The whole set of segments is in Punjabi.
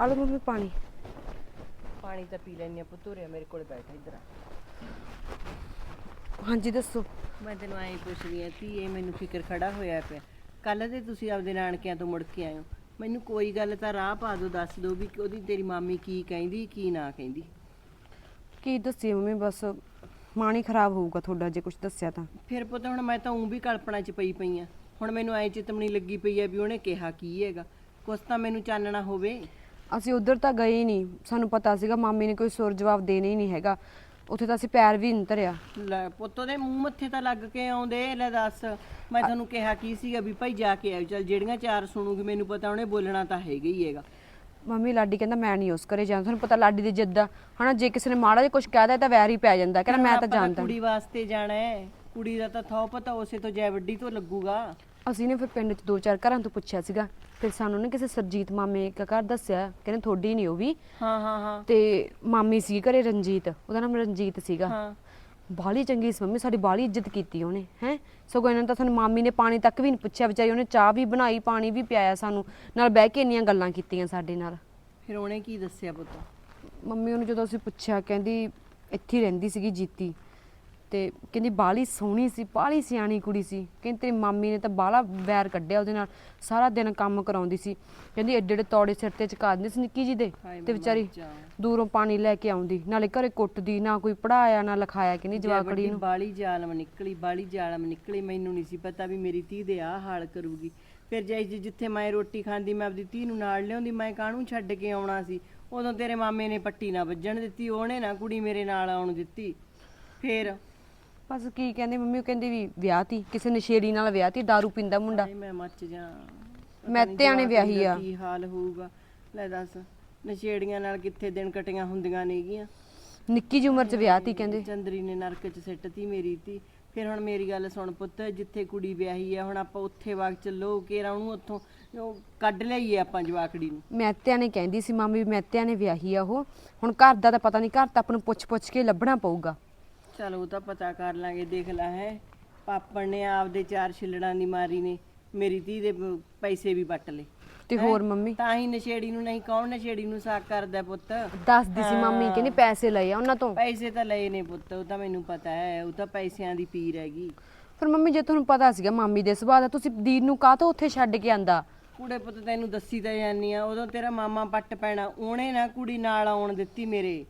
ਆ ਮੰਮੀ ਪਾਣੀ। ਪਾਣੀ ਤਾਂ ਪੀ ਲੈਣੀ ਆ ਪੁੱਤੂਰਿਆ ਮੇਰੇ ਕੋਲ ਬੈਠ ਇੱਧਰ ਆ। ਹਾਂਜੀ ਦੱਸੋ। ਮੈਂ ਤੈਨੂੰ ਐਂ ਪੁੱਛਦੀ ਆ ਧੀਏ ਮੈਨੂੰ ਫਿਕਰ ਖੜਾ ਹੋਇਆ ਪਿਆ। ਕੱਲ ਤੇ ਤੁਸੀਂ ਆਪਦੇ ਨਾਨਕਿਆਂ ਤੋਂ ਮੁੜ ਕੇ ਆਏ ਹੋ। ਮੈਨੂੰ ਕੋਈ ਗੱਲ ਤਾਂ ਰਾਹ ਪਾ ਦਿਓ ਦੱਸ ਦਿਓ ਵੀ ਉਹਦੀ ਤੇਰੀ ਮਾਮੀ ਕੀ ਕਹਿੰਦੀ ਕੀ ਨਾ ਕਹਿੰਦੀ। ਕੀ ਦੱਸੀ ਮੰਮੀ ਬਸ ਮਾਣੀ ਖਰਾਬ ਹੋਊਗਾ ਤੁਹਾਡਾ ਜੇ ਕੁਝ ਦੱਸਿਆ ਤਾਂ। ਫਿਰ ਪੁੱਤ ਹੁਣ ਮੈਂ ਤਾਂ ਉਂ ਵੀ ਕਲਪਨਾ 'ਚ ਪਈ ਪਈ ਆ ਹੁਣ ਮੈਨੂੰ ਐਂ ਚਿਤਮਣੀ ਲੱਗੀ ਪਈ ਆ ਵੀ ਉਹਨੇ ਕਿਹਾ ਕੀ ਹੈਗਾ। ਕੁਛ ਤਾਂ ਮੈਨੂੰ ਚਾਨਣਾ ਹੋਵੇ। ਅਸੀਂ ਉਧਰ ਤਾਂ ਗਏ ਹੀ ਨਹੀਂ। ਸਾਨੂੰ ਪਤਾ ਸੀਗਾ ਮਾਮੀ ਨੇ ਕੋਈ ਸੁਰ ਜਵਾਬ ਦੇਣਾ ਹੀ ਨਹੀਂ ਹੈਗਾ। ਉੱਥੇ ਤਾਂ ਅਸੀਂ ਪੈਰ ਵੀ ਨਹੀਂ ਧਰਿਆ ਲੈ ਪੁੱਤ ਦੇ ਮੂੰਹ ਮੱਥੇ ਤਾਂ ਲੱਗ ਕੇ ਆਉਂਦੇ ਲੈ ਦੱਸ। ਮੈਂ ਤੁਹਾਨੂੰ ਕਿਹਾ ਕੀ ਸੀਗਾ ਵੀ ਭਾਈ ਜਾ ਕੇ ਆਇਓ। ਚੱਲ ਜਿਹੜੀਆਂ ਚਾਰ ਸੁਣੂਗੀ ਮੈਨੂੰ ਪਤਾ ਉਹਨੇ ਬੋਲਣਾ ਤਾਂ ਹੈਗਾ ਹੀ ਹੈਗਾ। ਮੰਮੀ ਲਾਡੀ ਕਹਿੰਦਾ ਮੈਂ ਨਹੀਂ ਉਸ ਕਰੇ ਜਾਣਾ। ਤੁਹਾਨੂੰ ਪਤਾ ਲਾਡੀ ਦੀ ਜਿੱਦ ਆ। ਹਨਾ ਜੇ ਕਿਸੇ ਨੇ ਮਾੜਾ ਜਿਹਾ ਕੁਝ ਕਹਿਦਾ ਤਾਂ ਵੈਰ ਹੀ ਪੈ ਜਾਂਦਾ। ਕਹਿੰਦਾ ਮੈਂ ਤਾਂ ਆਪਾਂ ਜਾਣਦਾ ਕੁੜੀ ਵਾਸਤੇ ਜਾਣਾ ਹੈ। ਕੁੜੀ ਦਾ ਤਾਂ ਥੋ ਪਤਾ ਉਸੇ ਤੋਂ ਜੈ ਵੱਡੀ ਤੋਂ ਲੱਗੂਗਾ। ਅਸੀਂ ਨੇ ਫਿਰ ਪਿੰਡ 'ਚ ਦੋ ਚਾਰ ਘਰਾਂ ਤੋਂ ਪੁੱਛਿਆ ਸੀਗਾ। ਫਿਰ ਸਾਨੂੰ ਨੇ ਕਿਸੇ ਸਰਜੀਤ ਮਾਮੇ ਦਾ ਘਰ ਦੱਸਿਆ ਕਹਿੰਦੇ ਥੋੜੀ ਨਹੀਂ ਉਹ ਵੀ। ਹਾਂ ਹਾਂ ਹਾਂ। ਤੇ ਮਾਮੀ ਸੀ ਘਰੇ ਰਣਜੀਤ ਉਹਦਾ ਨਾਮ ਰਣਜੀਤ ਸੀਗਾ। ਹਾਂ। ਬਾਲੀ ਚੰਗੀ ਸੀ ਮੰਮੀ ਸਾਡੀ ਬਾਲੀ ਇੱਜ਼ਤ ਕੀਤੀ ਉਹਨੇ ਹੈ। ਸਗੋਂ ਇਹਨਾਂ ਤਾਂ ਸਾਨੂੰ ਮਾਮੀ ਨੇ ਪਾਣੀ ਤੱਕ ਵੀ ਨਹੀਂ ਪੁੱਛਿਆ ਵਿਚਾਰੀ ਉਹਨੇ ਚਾਹ ਵੀ ਬਣਾਈ ਪਾਣੀ ਵੀ ਪਿਆਇਆ ਸਾਨੂੰ ਨਾਲ ਬਹਿ ਕੇ ਇੰਨੀਆਂ ਗੱਲਾਂ ਕੀਤੀਆਂ ਸਾਡੇ ਨਾਲ। ਫਿਰ ਉਹਨੇ ਕੀ ਦੱਸਿਆ ਪੁੱਤ? ਮੰਮੀ ਉਹਨੂੰ ਜਦੋਂ ਅਸੀਂ ਪੁੱਛਿਆ ਕਹਿੰਦੀ ਇੱਥੇ ਹੀ ਰਹਿੰਦੀ ਸੀਗੀ ਜੀਤੀ। ਤੇ ਕਹਿੰਦੀ ਬਾਲੀ ਸੋਹਣੀ ਸੀ ਬਾਲੀ ਸਿਆਣੀ ਕੁੜੀ ਸੀ। ਕਹਿੰਦੀ ਤੇਰੀ ਮਾਮੀ ਨੇ ਤਾਂ ਬਾਲਾ ਵੈਰ ਕੱਢਿਆ ਉਹਦੇ ਨਾਲ ਸਾਰਾ ਦਿਨ ਕੰਮ ਕਰਾਉਂਦੀ ਸੀ। ਕਹਿੰਦੀ ਏਡੇ ਏਡੇ ਤੌੜੇ ਸਿਰ ਤੇ ਚਕਾ ਦਿੰਦੀ ਸੀ ਨਿੱਕੀ ਜੀ ਦੇ ਤੇ ਵਿਚਾਰੀ। ਦੂਰੋਂ ਪਾਣੀ ਲੈ ਕੇ ਆਉਂਦੀ ਨਾਲੇ ਘਰੇ ਕੁੱਟਦੀ ਨਾ ਕੋਈ ਪੜਾਇਆ ਨਾ ਲਿਖਾਇਆ ਕਹਿੰਦੀ ਜਵਾਕੜੀ ਨੂੰ। ਬਾਲੀ ਜ਼ਾਲਮ ਨਿਕਲੀ ਬਾਲੀ ਜ਼ਾਲਮ ਨਿਕਲੀ ਮੈਨੂੰ ਨਹੀਂ ਸੀ ਪਤਾ ਵੀ ਮੇਰੀ ਧੀ ਦੇ ਆ ਹਾਲ ਕਰੂਗੀ। ਫਿਰ ਜੇ ਜੇ ਜਿੱਥੇ ਮੈਂ ਰੋਟੀ ਖਾਂਦੀ ਮੈਂ ਆਪਦੀ ਧੀ ਨੂੰ ਨਾਲ ਲਿਆਉਂਦੀ ਮੈਂ ਕਾਹਨੂੰ ਛੱਡ ਕੇ ਆਉਣਾ ਸੀ? ਉਦੋਂ ਤੇਰੇ ਮਾਮੇ ਨੇ ਪੱਟੀ ਨਾ ਵੱਜਣ ਦਿੱਤੀ ਉਹਨੇ ਨਾ ਕੁੜੀ ਮੇਰੇ ਨਾਲ ਆਉਣ ਦਿੱਤੀ। ਫਿਰ ਬਸ ਕੀ ਕਹਿੰਦੇ ਮੰਮੀ ਉਹ ਕਹਿੰਦੀ ਵੀ ਵਿਆਹ ਤੀ ਕਿਸੇ ਨਸ਼ੇੜੀ ਨਾਲ ਵਿਆਹ ਤੀ दारू ਪੀਂਦਾ ਮੁੰਡਾ। ਹਾਏ ਮੈਂ ਮੱਚ ਜਾ। ਮੈਂ ਧਿਆਨੇ ਵਿਆਹੀ ਆ। ਕੀ ਹਾਲ ਹੋਊਗਾ। ਲੈ ਦੱਸ ਨਸ਼ੇੜੀਆਂ ਨਾਲ ਕਿੱਥੇ ਦਿਨ ਕਟੀਆਂ ਹੁੰਦੀਆਂ ਨੇਗੀਆਂ? ਨਿੱਕੀ ਜਿਹੀ ਉਮਰ 'ਚ ਵਿਆਹ ਤੀ ਕਹਿੰਦੇ। ਚੰਦਰੀ ਨੇ ਨਰਕ 'ਚ ਸਿੱਟਤੀ ਮੇਰੀ ਧੀ ਫਿਰ ਹੁਣ ਮੇਰੀ ਗੱਲ ਸੁਣ ਪੁੱਤ ਜਿੱਥੇ ਕੁੜੀ ਵਿਆਹੀ ਆ ਹੁਣ ਆਪਾਂ ਉੱਥੇ ਵਗ ਚੱਲੋ ਕੇਰਾ ਉਹਨੂੰ ਉੱਥੋਂ ਉਹ ਕੱਢ ਲਈਏ ਆਪਾਂ ਜਵਾਕੜੀ ਨੂੰ। ਮੈਤਿਆਂ ਨੇ ਕਹਿੰਦੀ ਸੀ ਮਾਮੀ ਵੀ ਮੈਤਿਆਂ ਨੇ ਵਿਆਹੀ ਆ ਉਹ। ਹੁਣ ਘਰ ਦਾ ਤਾਂ ਪਤਾ ਨਹੀਂ ਘਰ ਤਾਂ ਆਪਾਂ ਨੂੰ ਪੁੱਛ-ਪੁੱਛ ਕੇ ਲੱਭਣਾ ਪਊਗਾ। ਚਲ ਉਹ ਤਾਂ ਪਤਾ ਕਰ ਲਾਂਗੇ ਦੇਖ ਲੈ ਹੈ। ਪਾਪਣ ਨੇ ਆਪਦੇ ਚਾਰ ਛਿੱਲੜਾਂ ਦੀ ਮਾਰੀ ਨੇ ਮੇਰੀ ਧੀ ਦੇ ਪ- ਪੈਸੇ ਵੀ ਵੱਟ ਲਏ। ਤੇ ਹੋਰ ਮੰਮੀ? ਤਾਂ ਹੀ ਨਸ਼ੇੜੀ ਨੂੰ ਨਹੀਂ ਕੌਣ ਨਸ਼ੇੜੀ ਨੂੰ ਸਾਕ ਕਰਦਾ ਪੁੱਤ? ਦੱਸਦੀ ਸੀ ਮਾਮੀ ਕਹਿੰਦੀ ਪੈਸੇ ਲਏ ਆ ਉਹਨਾਂ ਤੋਂ? ਪੈਸੇ ਤਾਂ ਲਏ ਨੇ ਪੁੱਤ ਉਹ ਤਾਂ ਮੈਨੂੰ ਪਤਾ ਹੈ ਉਹ ਤਾਂ ਪੈਸਿਆਂ ਦੀ ਪੀਰ ਹੈਗੀ। ਪਰ ਮੰਮੀ ਜੇ ਤੁਹਾਨੂੰ ਪਤਾ ਸੀਗਾ ਮਾਮੀ ਦੇ ਸੁਭਾਅ ਦਾ ਤੁਸੀਂ ਦੀਨ ਨੂੰ ਕਾਹ ਤੋਂ ਉੱਥੇ ਛੱਡ ਕੇ ਆਂਦਾ? ਕੁੜੇ ਪੁੱਤ ਤੈਨੂੰ ਦੱਸੀ ਤਾਂ ਜਾਨੀ ਆ ਉਦੋਂ ਤੇਰਾ ਮਾਮਾ ਪੱਟ ਪੈਣਾ ਉਹਨੇ ਨਾ ਕੁੜੀ ਨਾਲ ਆਉਣ ਦਿੱਤੀ ਮੇਰੇ।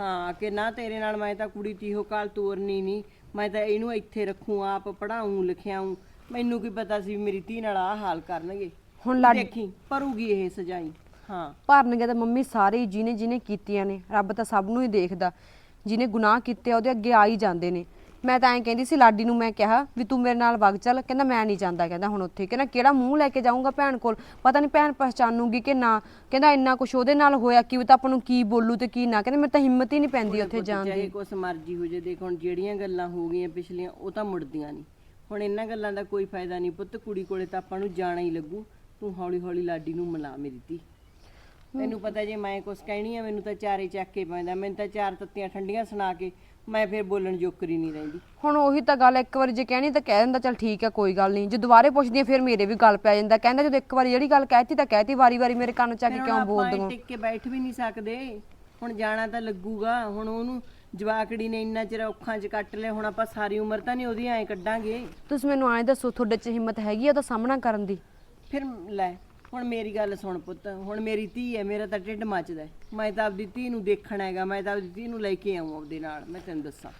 ਹਾਂ ਕਿ ਨਾ ਤੇਰੇ ਨਾਲ ਮੈਂ ਤਾਂ ਕੁੜੀ ਤੀਹੋ ਕਾਲ ਤੋਰਨੀ ਨਹੀਂ ਮੈਂ ਤਾਂ ਇਹਨੂੰ ਇੱਥੇ ਰੱਖੂ ਆਪ ਪੜਾਉਂ ਲਿਖਿਆਉਂ ਮੈਨੂੰ ਕੀ ਪਤਾ ਸੀ ਵੀ ਮੇਰੀ ਧੀ ਨਾਲ ਆਹ ਹਾਲ ਕਰਨਗੇ। ਹੁਣ ਲੱਡ ਦੇਖੀ ਭਰੂਗੀ ਇਹ ਸਜਾਈ। ਹਾਂ। ਭਰਨਗੇ ਤਾਂ ਮੰਮੀ ਸਾਰੇ ਹੀ ਜਿਹਨੇ ਜਿਹਨੇ ਕੀਤੀਆਂ ਨੇ ਰੱਬ ਤਾਂ ਸਭ ਨੂੰ ਹੀ ਦੇਖਦਾ। ਜਿਹਨੇ ਗੁਨਾਹ ਕੀਤੇ ਆ ਉਹਦੇ ਅੱਗੇ ਆ ਹੀ ਜਾਂਦੇ ਨੇ। ਮੈਂ ਤਾਂ ਐਂ ਕਹਿੰਦੀ ਸੀ ਲਾਡੀ ਨੂੰ ਮੈਂ ਕਿਹਾ ਵੀ ਤੂੰ ਮੇਰੇ ਨਾਲ ਵਗ ਚੱਲ। ਕਹਿੰਦਾ ਮੈਂ ਨਹੀਂ ਜਾਂਦਾ ਕਹਿੰਦਾ ਹੁਣ ਉੱਥੇ। ਕਹਿੰਦਾ ਕਿਹੜਾ ਮੂੰਹ ਲੈ ਕੇ ਜਾਊਂਗਾ ਭੈਣ ਕੋਲ? ਪਤਾ ਨਹੀਂ ਭੈਣ ਪਛਾਣੂਗੀ ਕਿ ਨਾ। ਕਹਿੰਦਾ ਇੰਨਾ ਕੁਝ ਉਹਦੇ ਨਾਲ ਹੋਇਆ ਕਿ ਉਹ ਤਾਂ ਆਪਾਂ ਨੂੰ ਕੀ ਬੋਲੂ ਤੇ ਕੀ ਨਾ। ਕਹਿੰਦਾ ਮੇਰੇ ਤਾਂ ਹਿੰਮਤ ਹੀ ਨਹੀਂ ਪੈਂਦੀ ਉੱਥੇ ਜਾਣ ਚਾਹੇ ਦੀ ਕੁਛ ਮਰਜ਼ੀ ਹੋ ਜੇ ਦੇਖ ਹੁਣ ਜਿਹੜੀਆਂ ਗੱਲਾਂ ਹੋ ਗਈਆਂ ਪਿਛਲੀਆਂ ਉਹ ਤਾਂ ਮੁੜਦੀਆਂ ਨਹੀਂ ਹੁਣ ਇਹਨਾਂ ਗੱਲਾਂ ਦਾ ਕੋਈ ਫਾਇਦਾ ਨਹੀਂ ਪੁੱਤ ਕੁੜੀ ਕੋਲੇ ਤਾਂ ਆਪਾਂ ਨੂੰ ਜਾਣਾ ਹੀ ਲੱਗੂ। ਤੂੰ ਹੌਲੀ ਹੌਲੀ ਲਾਡੀ ਨੂੰ ਮਿਲਾ ਮੇਰੀ ਧੀ। ਤੈਨੂੰ ਪਤਾ ਜੇ ਮੈਂ ਕੁਛ ਕਹਿਣੀ ਆ ਮੈਨੂੰ ਤਾਂ ਚਾਰੇ ਚੱਕ ਕੇ ਪੈਂਦਾ। ਮੈਨੂੰ ਤਾਂ ਚਾਰ ਤੱਤੀਆਂ ਠੰਡੀਆਂ ਸੁਣਾ ਕੇ ਮੈਂ ਫਿਰ ਬੋਲਣ ਜੋਕਰੀ ਨਹੀਂ ਰਹਿੰਦੀ। ਹੁਣ ਉਹੀ ਤਾਂ ਗੱਲ ਹੈ, ਇੱਕ ਵਾਰੀ ਜੇ ਕਹਿਣੀ ਤਾਂ ਕਹਿ ਦਿੰਦਾ ਚੱਲ ਠੀਕ ਹੈ ਕੋਈ ਗੱਲ ਨਹੀਂ। ਜੇ ਦੁਬਾਰੇ ਪੁੱਛਦੀ ਆ ਫਿਰ ਮੇਰੇ ਵੀ ਗੱਲ ਪੈ ਜਾਂਦਾ। ਕਹਿੰਦਾ ਜਦੋਂ ਇੱਕ ਵਾਰੀ ਜਿਹੜੀ ਗੱਲ ਕਹਿਤੀ ਤਾਂ ਕਹਿਤੀ ਵਾਰੀ-ਵਾਰੀ ਮੇਰੇ ਕੰਨ ਚ ਆ ਕੇ ਕਿਉਂ ਆਪਾਂ ਹੋ? ਟਿਕ ਕੇ ਬੈਠ ਵੀ ਨਹੀਂ ਸਕਦੇ। ਹੁਣ ਜਾਣਾ ਤਾਂ ਲੱਗੂਗਾ। ਹੁਣ ਉਹਨੂੰ ਜਵਾਕੜੀ ਨੇ ਇੰਨਾ ਚਿਰ ਔਖਾਂ 'ਚ ਕੱਟ ਲਿਆ ਹੁਣ ਆਪਾਂ ਸਾਰੀ ਉਮਰ ਤਾਂ ਨਹੀਂ ਉਹਦੀ ਐਂ ਕੱਢਾਂਗੇ। ਤੁਸੀਂ ਮੈਨੂੰ ਐਂ ਦੱਸੋ ਤੁਹਾਡੇ 'ਚ ਹਿੰਮਤ ਹੈਗੀ ਆ ਉਹਦਾ ਸਾਹਮਣਾ ਕਰਨ ਦੀ? ਫਿਰ ਲੈ ਹੁਣ ਮੇਰੀ ਗੱਲ ਸੁਣ ਪੁੱਤ ਹੁਣ ਮੇਰੀ ਧੀ ਹੈ ਮੇਰਾ ਤਾਂ ਢਿੱਡ ਮੱਚਦਾ ਹੈ। ਮੈਂ ਤਾਂ ਆਪਦੀ ਧੀ ਨੂੰ ਦੇਖਣਾ ਹੈਗਾ ਮੈਂ ਤਾਂ ਆਪਦੀ ਧੀ ਨੂੰ ਲੈ ਕੇ ਆਉਂ ਆਪਦੇ ਨਾਲ ਮੈਂ ਤੈਨੂੰ ਦੱਸਾਂ।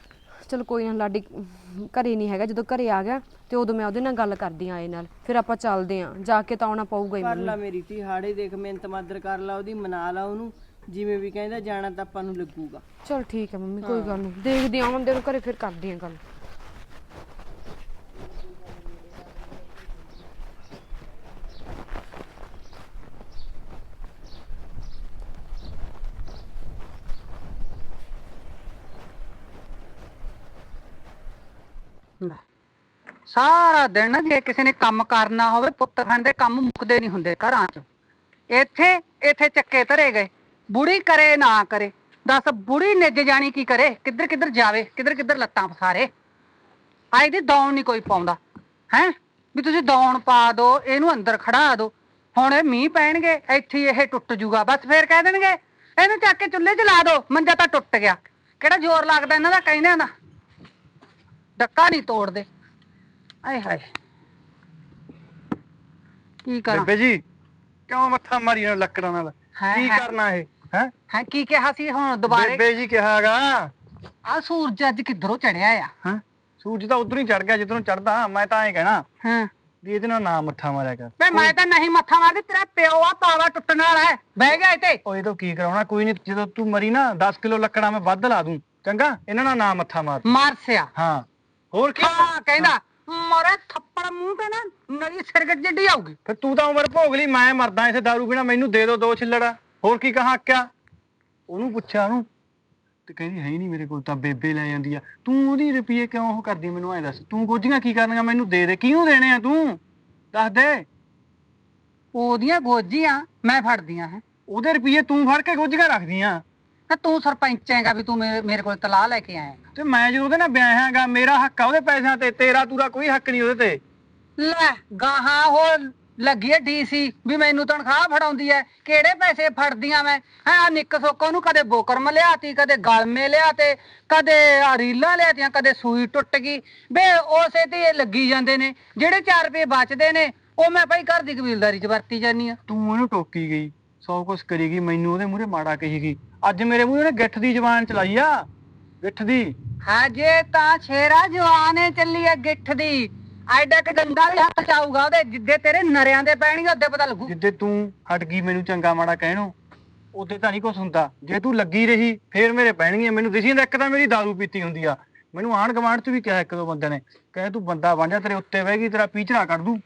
ਚਲੋ ਕੋਈ ਨਾ ਲਾਡੀ ਅਮ, ਘਰੇ ਨਹੀਂ ਹੈਗਾ ਜਦੋਂ ਘਰੇ ਆ ਗਿਆ ਤੇ ਉਦੋਂ ਮੈਂ ਉਹਦੇ ਨਾਲ ਗੱਲ ਕਰਦੀ ਆਂ ਇਹ ਨਾਲ ਫਿਰ ਆਪਾਂ ਚੱਲਦੇ ਆਂ ਜਾ ਕੇ ਤਾਂ ਆਉਣਾ ਪਊਗਾ ਹੀ ਕਰ ਲਾ ਮੇਰੀ ਧੀ ਹਾੜੇ ਦੇਖ ਮਿਹਨਤ ਮਾਦਰ ਕਰ ਲਾ ਉਹਦੀ ਮਨਾ ਲਾ ਉਹਨੂੰ ਜਿਵੇਂ ਵੀ ਕਹਿੰਦਾ ਜਾਣਾ ਤਾਂ ਆਪਾਂ ਨੂੰ ਲੱਗੂਗਾ। ਚਲ ਠੀਕ ਹੈ ਮੰਮੀ ਕੋਈ ਗੱਲ ਨਹੀਂ ਦੇਖਦੀ ਆਂ ਆਉਂਦੇ ਨੂੰ ਘਰੇ ਫਿਰ ਕਰਦੀ ਆਂ ਗੱਲ। ਸਾਰਾ ਦਿਨ ਜੇ ਕਿਸੇ ਨੇ ਕੰਮ ਕਰਨਾ ਹੋਵੇ, ਪੁੱਤ ਖਾਂਦੇ ਕੰਮ ਮੁੱਕਦੇ ਨਹੀਂ ਹੁੰਦੇ ਘਰਾਂ 'ਚ। ਇੱਥੇ ਇੱਥੇ ਚੱਕੇ ਧਰੇ ਗਏ। ਬੁੜੀ ਕਰੇ ਨਾ ਕਰੇ। ਦੱਸ ਬੁੜੀ ਨਿੱਜ ਜਾਣੀ ਕੀ ਕਰੇ? ਕਿੱਧਰ ਕਿੱਧਰ ਜਾਵੇ? ਕਿੱਧਰ ਕਿੱਧਰ ਲੱਤਾਂ ਫਸਾਰੇ ਆਈ ਦੀ ਦੌਣ ਨਹੀਂ ਕੋਈ ਪਾਉਂਦਾ। ਹੈ? ਵੀ ਤੁਸੀਂ ਦੌਣ ਪਾ ਦਿਓ ਇਹਨੂੰ ਅੰਦਰ ਖੜਾ ਦਿਓ ਹੁਣ ਇਹ ਮੀਂਹ ਪੈਣਗੇ, ਇੱਥੇ ਹੀ ਇਹ ਟੁੱਟ ਜੂਗਾ। ਬਸ ਫੇਰ ਕਹਿ ਦੇਣਗੇ, ਇਹਨੂੰ ਚੱਕ ਕੇ ਚੁੱਲ੍ਹੇ 'ਚ ਲਾ ਦੋ, ਮੰਜਾ ਤਾਂ ਟੁੱਟ ਗਿਆ। ਕਿਹੜਾ ਜ਼ੋਰ ਲੱਗਦਾ ਇਹਨਾਂ ਦਾ ਕਹਿੰਦੇ ਦਾ। ਡੱਕਾ ਨਹੀਂ ਤੋੜਦੇ। ਆਏ ਹਾਏ। ਕੀ ਕਰਾਂ? ਬੇਬੇ ਜੀ ਕਿਉਂ ਮੱਥਾ ਮਾਰੀ ਨਾਲ ਲੱਕੜਾਂ ਨਾਲ? ਹੈ, ਕੀ ਹੈ। ਕਰਨਾ ਇਹ ਹੈ? ਹੈ ਕੀ ਕਿਹਾ ਸੀ ਹੁਣ ਦੁਬਾਰੇ? ਬੇਬੇ ਜੀ ਕਿਹਾਗਾ ਆ ਸੂਰਜ ਅੱਜ ਕਿੱਧਰੋਂ ਚੜਿਆ ਆ? ਹਾਂ? ਸੂਰਜ ਤਾਂ ਉਧਰੋਂ ਹੀ ਚੜ ਗਿਆ ਜਿੱਧਰੋਂ ਚੜਦਾ ਮੈਂ ਤਾਂ ਐਂ ਕਹਿਣਾ ਹਾਂ। ਵੀ ਇਹਦੇ ਨਾਲ ਨਾ ਮੱਥਾ ਮਾਰਿਆ ਕਰ। ਵੇ ਮੈਂ ਤਾਂ ਨਹੀਂ ਮੱਥਾ ਮਾਰਦੀ ਤੇਰਾ ਪਿਓ ਆ ਪਾਵਾ ਟੁੱਟਣ ਵਾਲਾ ਹੈ। ਬਹਿ ਗਿਆ ਇੱਥੇ। ਇਹ ਤੋਂ ਕੀ ਕਰਾਉਣਾ? ਕੋਈ ਨਹੀਂ ਜਦੋਂ ਤੂੰ ਮਰੀ ਨਾ 10 ਕਿਲੋ ਲੱਕੜਾਂ ਮੈਂ ਵੱਧ ਲਾ ਦੂੰ। ਚੰਗਾ? ਇਹਨਾਂ ਨਾਲ ਨਾ ਮੱਥਾ ਮਾਰ। ਮਾਰਸਿਆ ਹਾਂ। ਹੋਰ ਕੀ? ਹਾਂ ਕਹਿੰਦਾ ਮਰੇ ਥੱਪੜ ਮੂੰਹ ਤੇ ਨਾ ਨਲੀ ਸਿਰਗਟ ਜਿੱਡੀ ਆਊਗੀ। ਫਿਰ ਤੂੰ ਤਾਂ ਉਮਰ ਭੋਗ ਲਈ ਮੈਂ ਮਰਦਾ ਇਥੇ ਦਾਰੂ ਪੀਣਾ ਮੈਨੂੰ ਦੇ ਦੋ ਦੋ ਛਿੱਲੜਾ। ਹੋਰ ਕੀ ਕਹਾਂ ਕਿਆ ਉਹਨੂੰ ਪੁੱਛਿਆ ਉਹਨੂੰ ਤੇ ਕਹਿੰਦੀ ਹੈ ਹੀ ਨਹੀਂ ਮੇਰੇ ਕੋਲ ਤਾਂ ਬੇਬੇ ਲੈ ਜਾਂਦੀ ਆ। ਤੂੰ ਉਹਦੀ ਰੁਪਈਏ ਕਿਉਂ ਉਹ ਕਰਦੀ? ਮੈਨੂੰ ਐ ਦੱਸ। ਤੂੰ ਗੋਝੀਆਂ ਕੀ ਕਰਨੀਆਂ ਮੈਨੂੰ ਦੇ ਦੇ। ਕਿਹਨੂੰ ਦੇਣੇ ਆ ਤੂੰ? ਦੱਸ ਦੇ। ਉਹਦੀਆਂ ਗੋਜੀਆਂ ਮੈਂ ਫੜਦੀਆਂ ਹੈ। ਉਹਦੇ ਰੁਪਈਏ ਤੂੰ ਫੜ ਕੇ ਗੋਝੀਆਂ ਰੱਖਦੀਆਂ। ਤੇ ਤੂੰ ਸਰਪੰਚ ਹੈਗਾ ਵੀ ਤੂੰ ਮੇਰੇ ਮੇਰੇ ਕੋਲ ਤਲਾਹ ਲੈ ਕੇ ਆਇਆ ਤੇ ਮੈਂ ਜਦੋਂ ਉਹਦੇ ਨਾਲ ਵਿਆਹ ਹੈਗਾ ਮੇਰਾ ਹੱਕ ਆ ਉਹਦੇ ਪੈਸਿਆਂ ਤੇ ਤੇਰਾ ਤੂਰਾ ਕੋਈ ਹੱਕ ਨਹੀਂ ਉਹਦੇ ਤੇ। ਲੈ ਗਾਹਾਂ ਉਹ ਲੱਗੀ ਹੈ ਡੀਸੀ ਵੀ ਮੈਨੂੰ ਤਨਖਾਹ ਫੜਾਉਂਦੀ ਐ ਕਿਹੜੇ ਪੈਸੇ ਫੜਦੀਆਂ ਮੈਂ? ਹਾਂ ਨਿੱਕ ਸੋਕੋ ਨੂੰ ਕਦੇ ਬੋਕਰਮ ਲਿਆਤੀ ਕਦੇ ਗਲਮੇ ਲਿਆਤੇ ਕਦੇ ਆ ਰੀਲਾਂ ਲਿਆਤੀਆਂ ਕਦੇ ਸੂਈ ਟੁੱਟ ਗਈ। ਬੇ ਉਸੇ ਤੇ ਇਹ ਲੱਗੀ ਜਾਂਦੇ ਨੇ ਜਿਹੜੇ 4 ਰੁਪਏ ਬਚਦੇ ਨੇ ਉਹ ਮੈਂ ਭਾਈ ਘਰ ਦੀ ਕਬੀਲਦਾਰੀ 'ਚ ਵਰਤੀ ਜਾਨੀ ਆ। ਤੂੰ ਉਹਨੂੰ ਟੋਕੀ ਗਈ ਸੌ ਕੁਛ ਕਰੀ ਗਈ ਮੈਨੂੰ ਉਹਦੇ ਮੂਹਰੇ ਮਾੜਾ ਕਹੀ ਗਈ। ਅੱਜ ਮੇਰੇ ਮੂਹਰੇ ਉਹਨੇ ਗਿੱਠ ਦੀ ਜ਼ਬਾਨ ਚਲਾਈ ਆ ਗਿੱਠ ਦੀ। ਹਜੇ ਤਾਂ ਛੇਰਾ ਜਵਾਨੇ ਚੱਲੀ ਐ ਗਿੱਠ ਦੀ। ਐਡਾ ਕਿ ਗੰਦਾ ਵੀ ਹੱਥ ਚਾਊਗਾ ਉਹਦੇ ਜਿੱਦੇ ਤੇਰੇ ਨਰਿਆਂ ਦੇ ਪੈਣਗੇ ਉਹਦੇ ਪਤਾ ਲੱਗੂ। ਜਿੱਦੇ ਤੂੰ ਹਟ ਗਈ ਮੈਨੂੰ ਚੰਗਾ ਮਾੜਾ ਕਹਿਣੋਂ ਉਹਦੇ ਤਾਂ ਨਹੀਂ ਕੁਛ ਹੁੰਦਾ। ਜੇ ਤੂੰ ਲੱਗੀ ਰਹੀ ਫੇਰ ਮੇਰੇ ਪੈਣਗੀਆਂ। ਮੈਨੂੰ ਦਿਸੀ ਇੱਕ ਤਾਂ ਮੇਰੀ दारू ਪੀਤੀ ਹੁੰਦੀ ਆ। ਮੈਨੂੰ ਆਣ ਗਵਾਂਢ ਚ ਵੀ ਕਿਹਾ ਇੱਕ ਦੋ ਬੰਦੇ ਨੇ ਕਹੇ ਤੂੰ ਬੰਦਾ ਬਣ ਜਾ ਤੇਰੇ ਉੱਤੇ ਬਹਿ ਗਈ ਤੇਰਾ ਪੀਚੜਾ ਕੱਢ ਦੂੰ।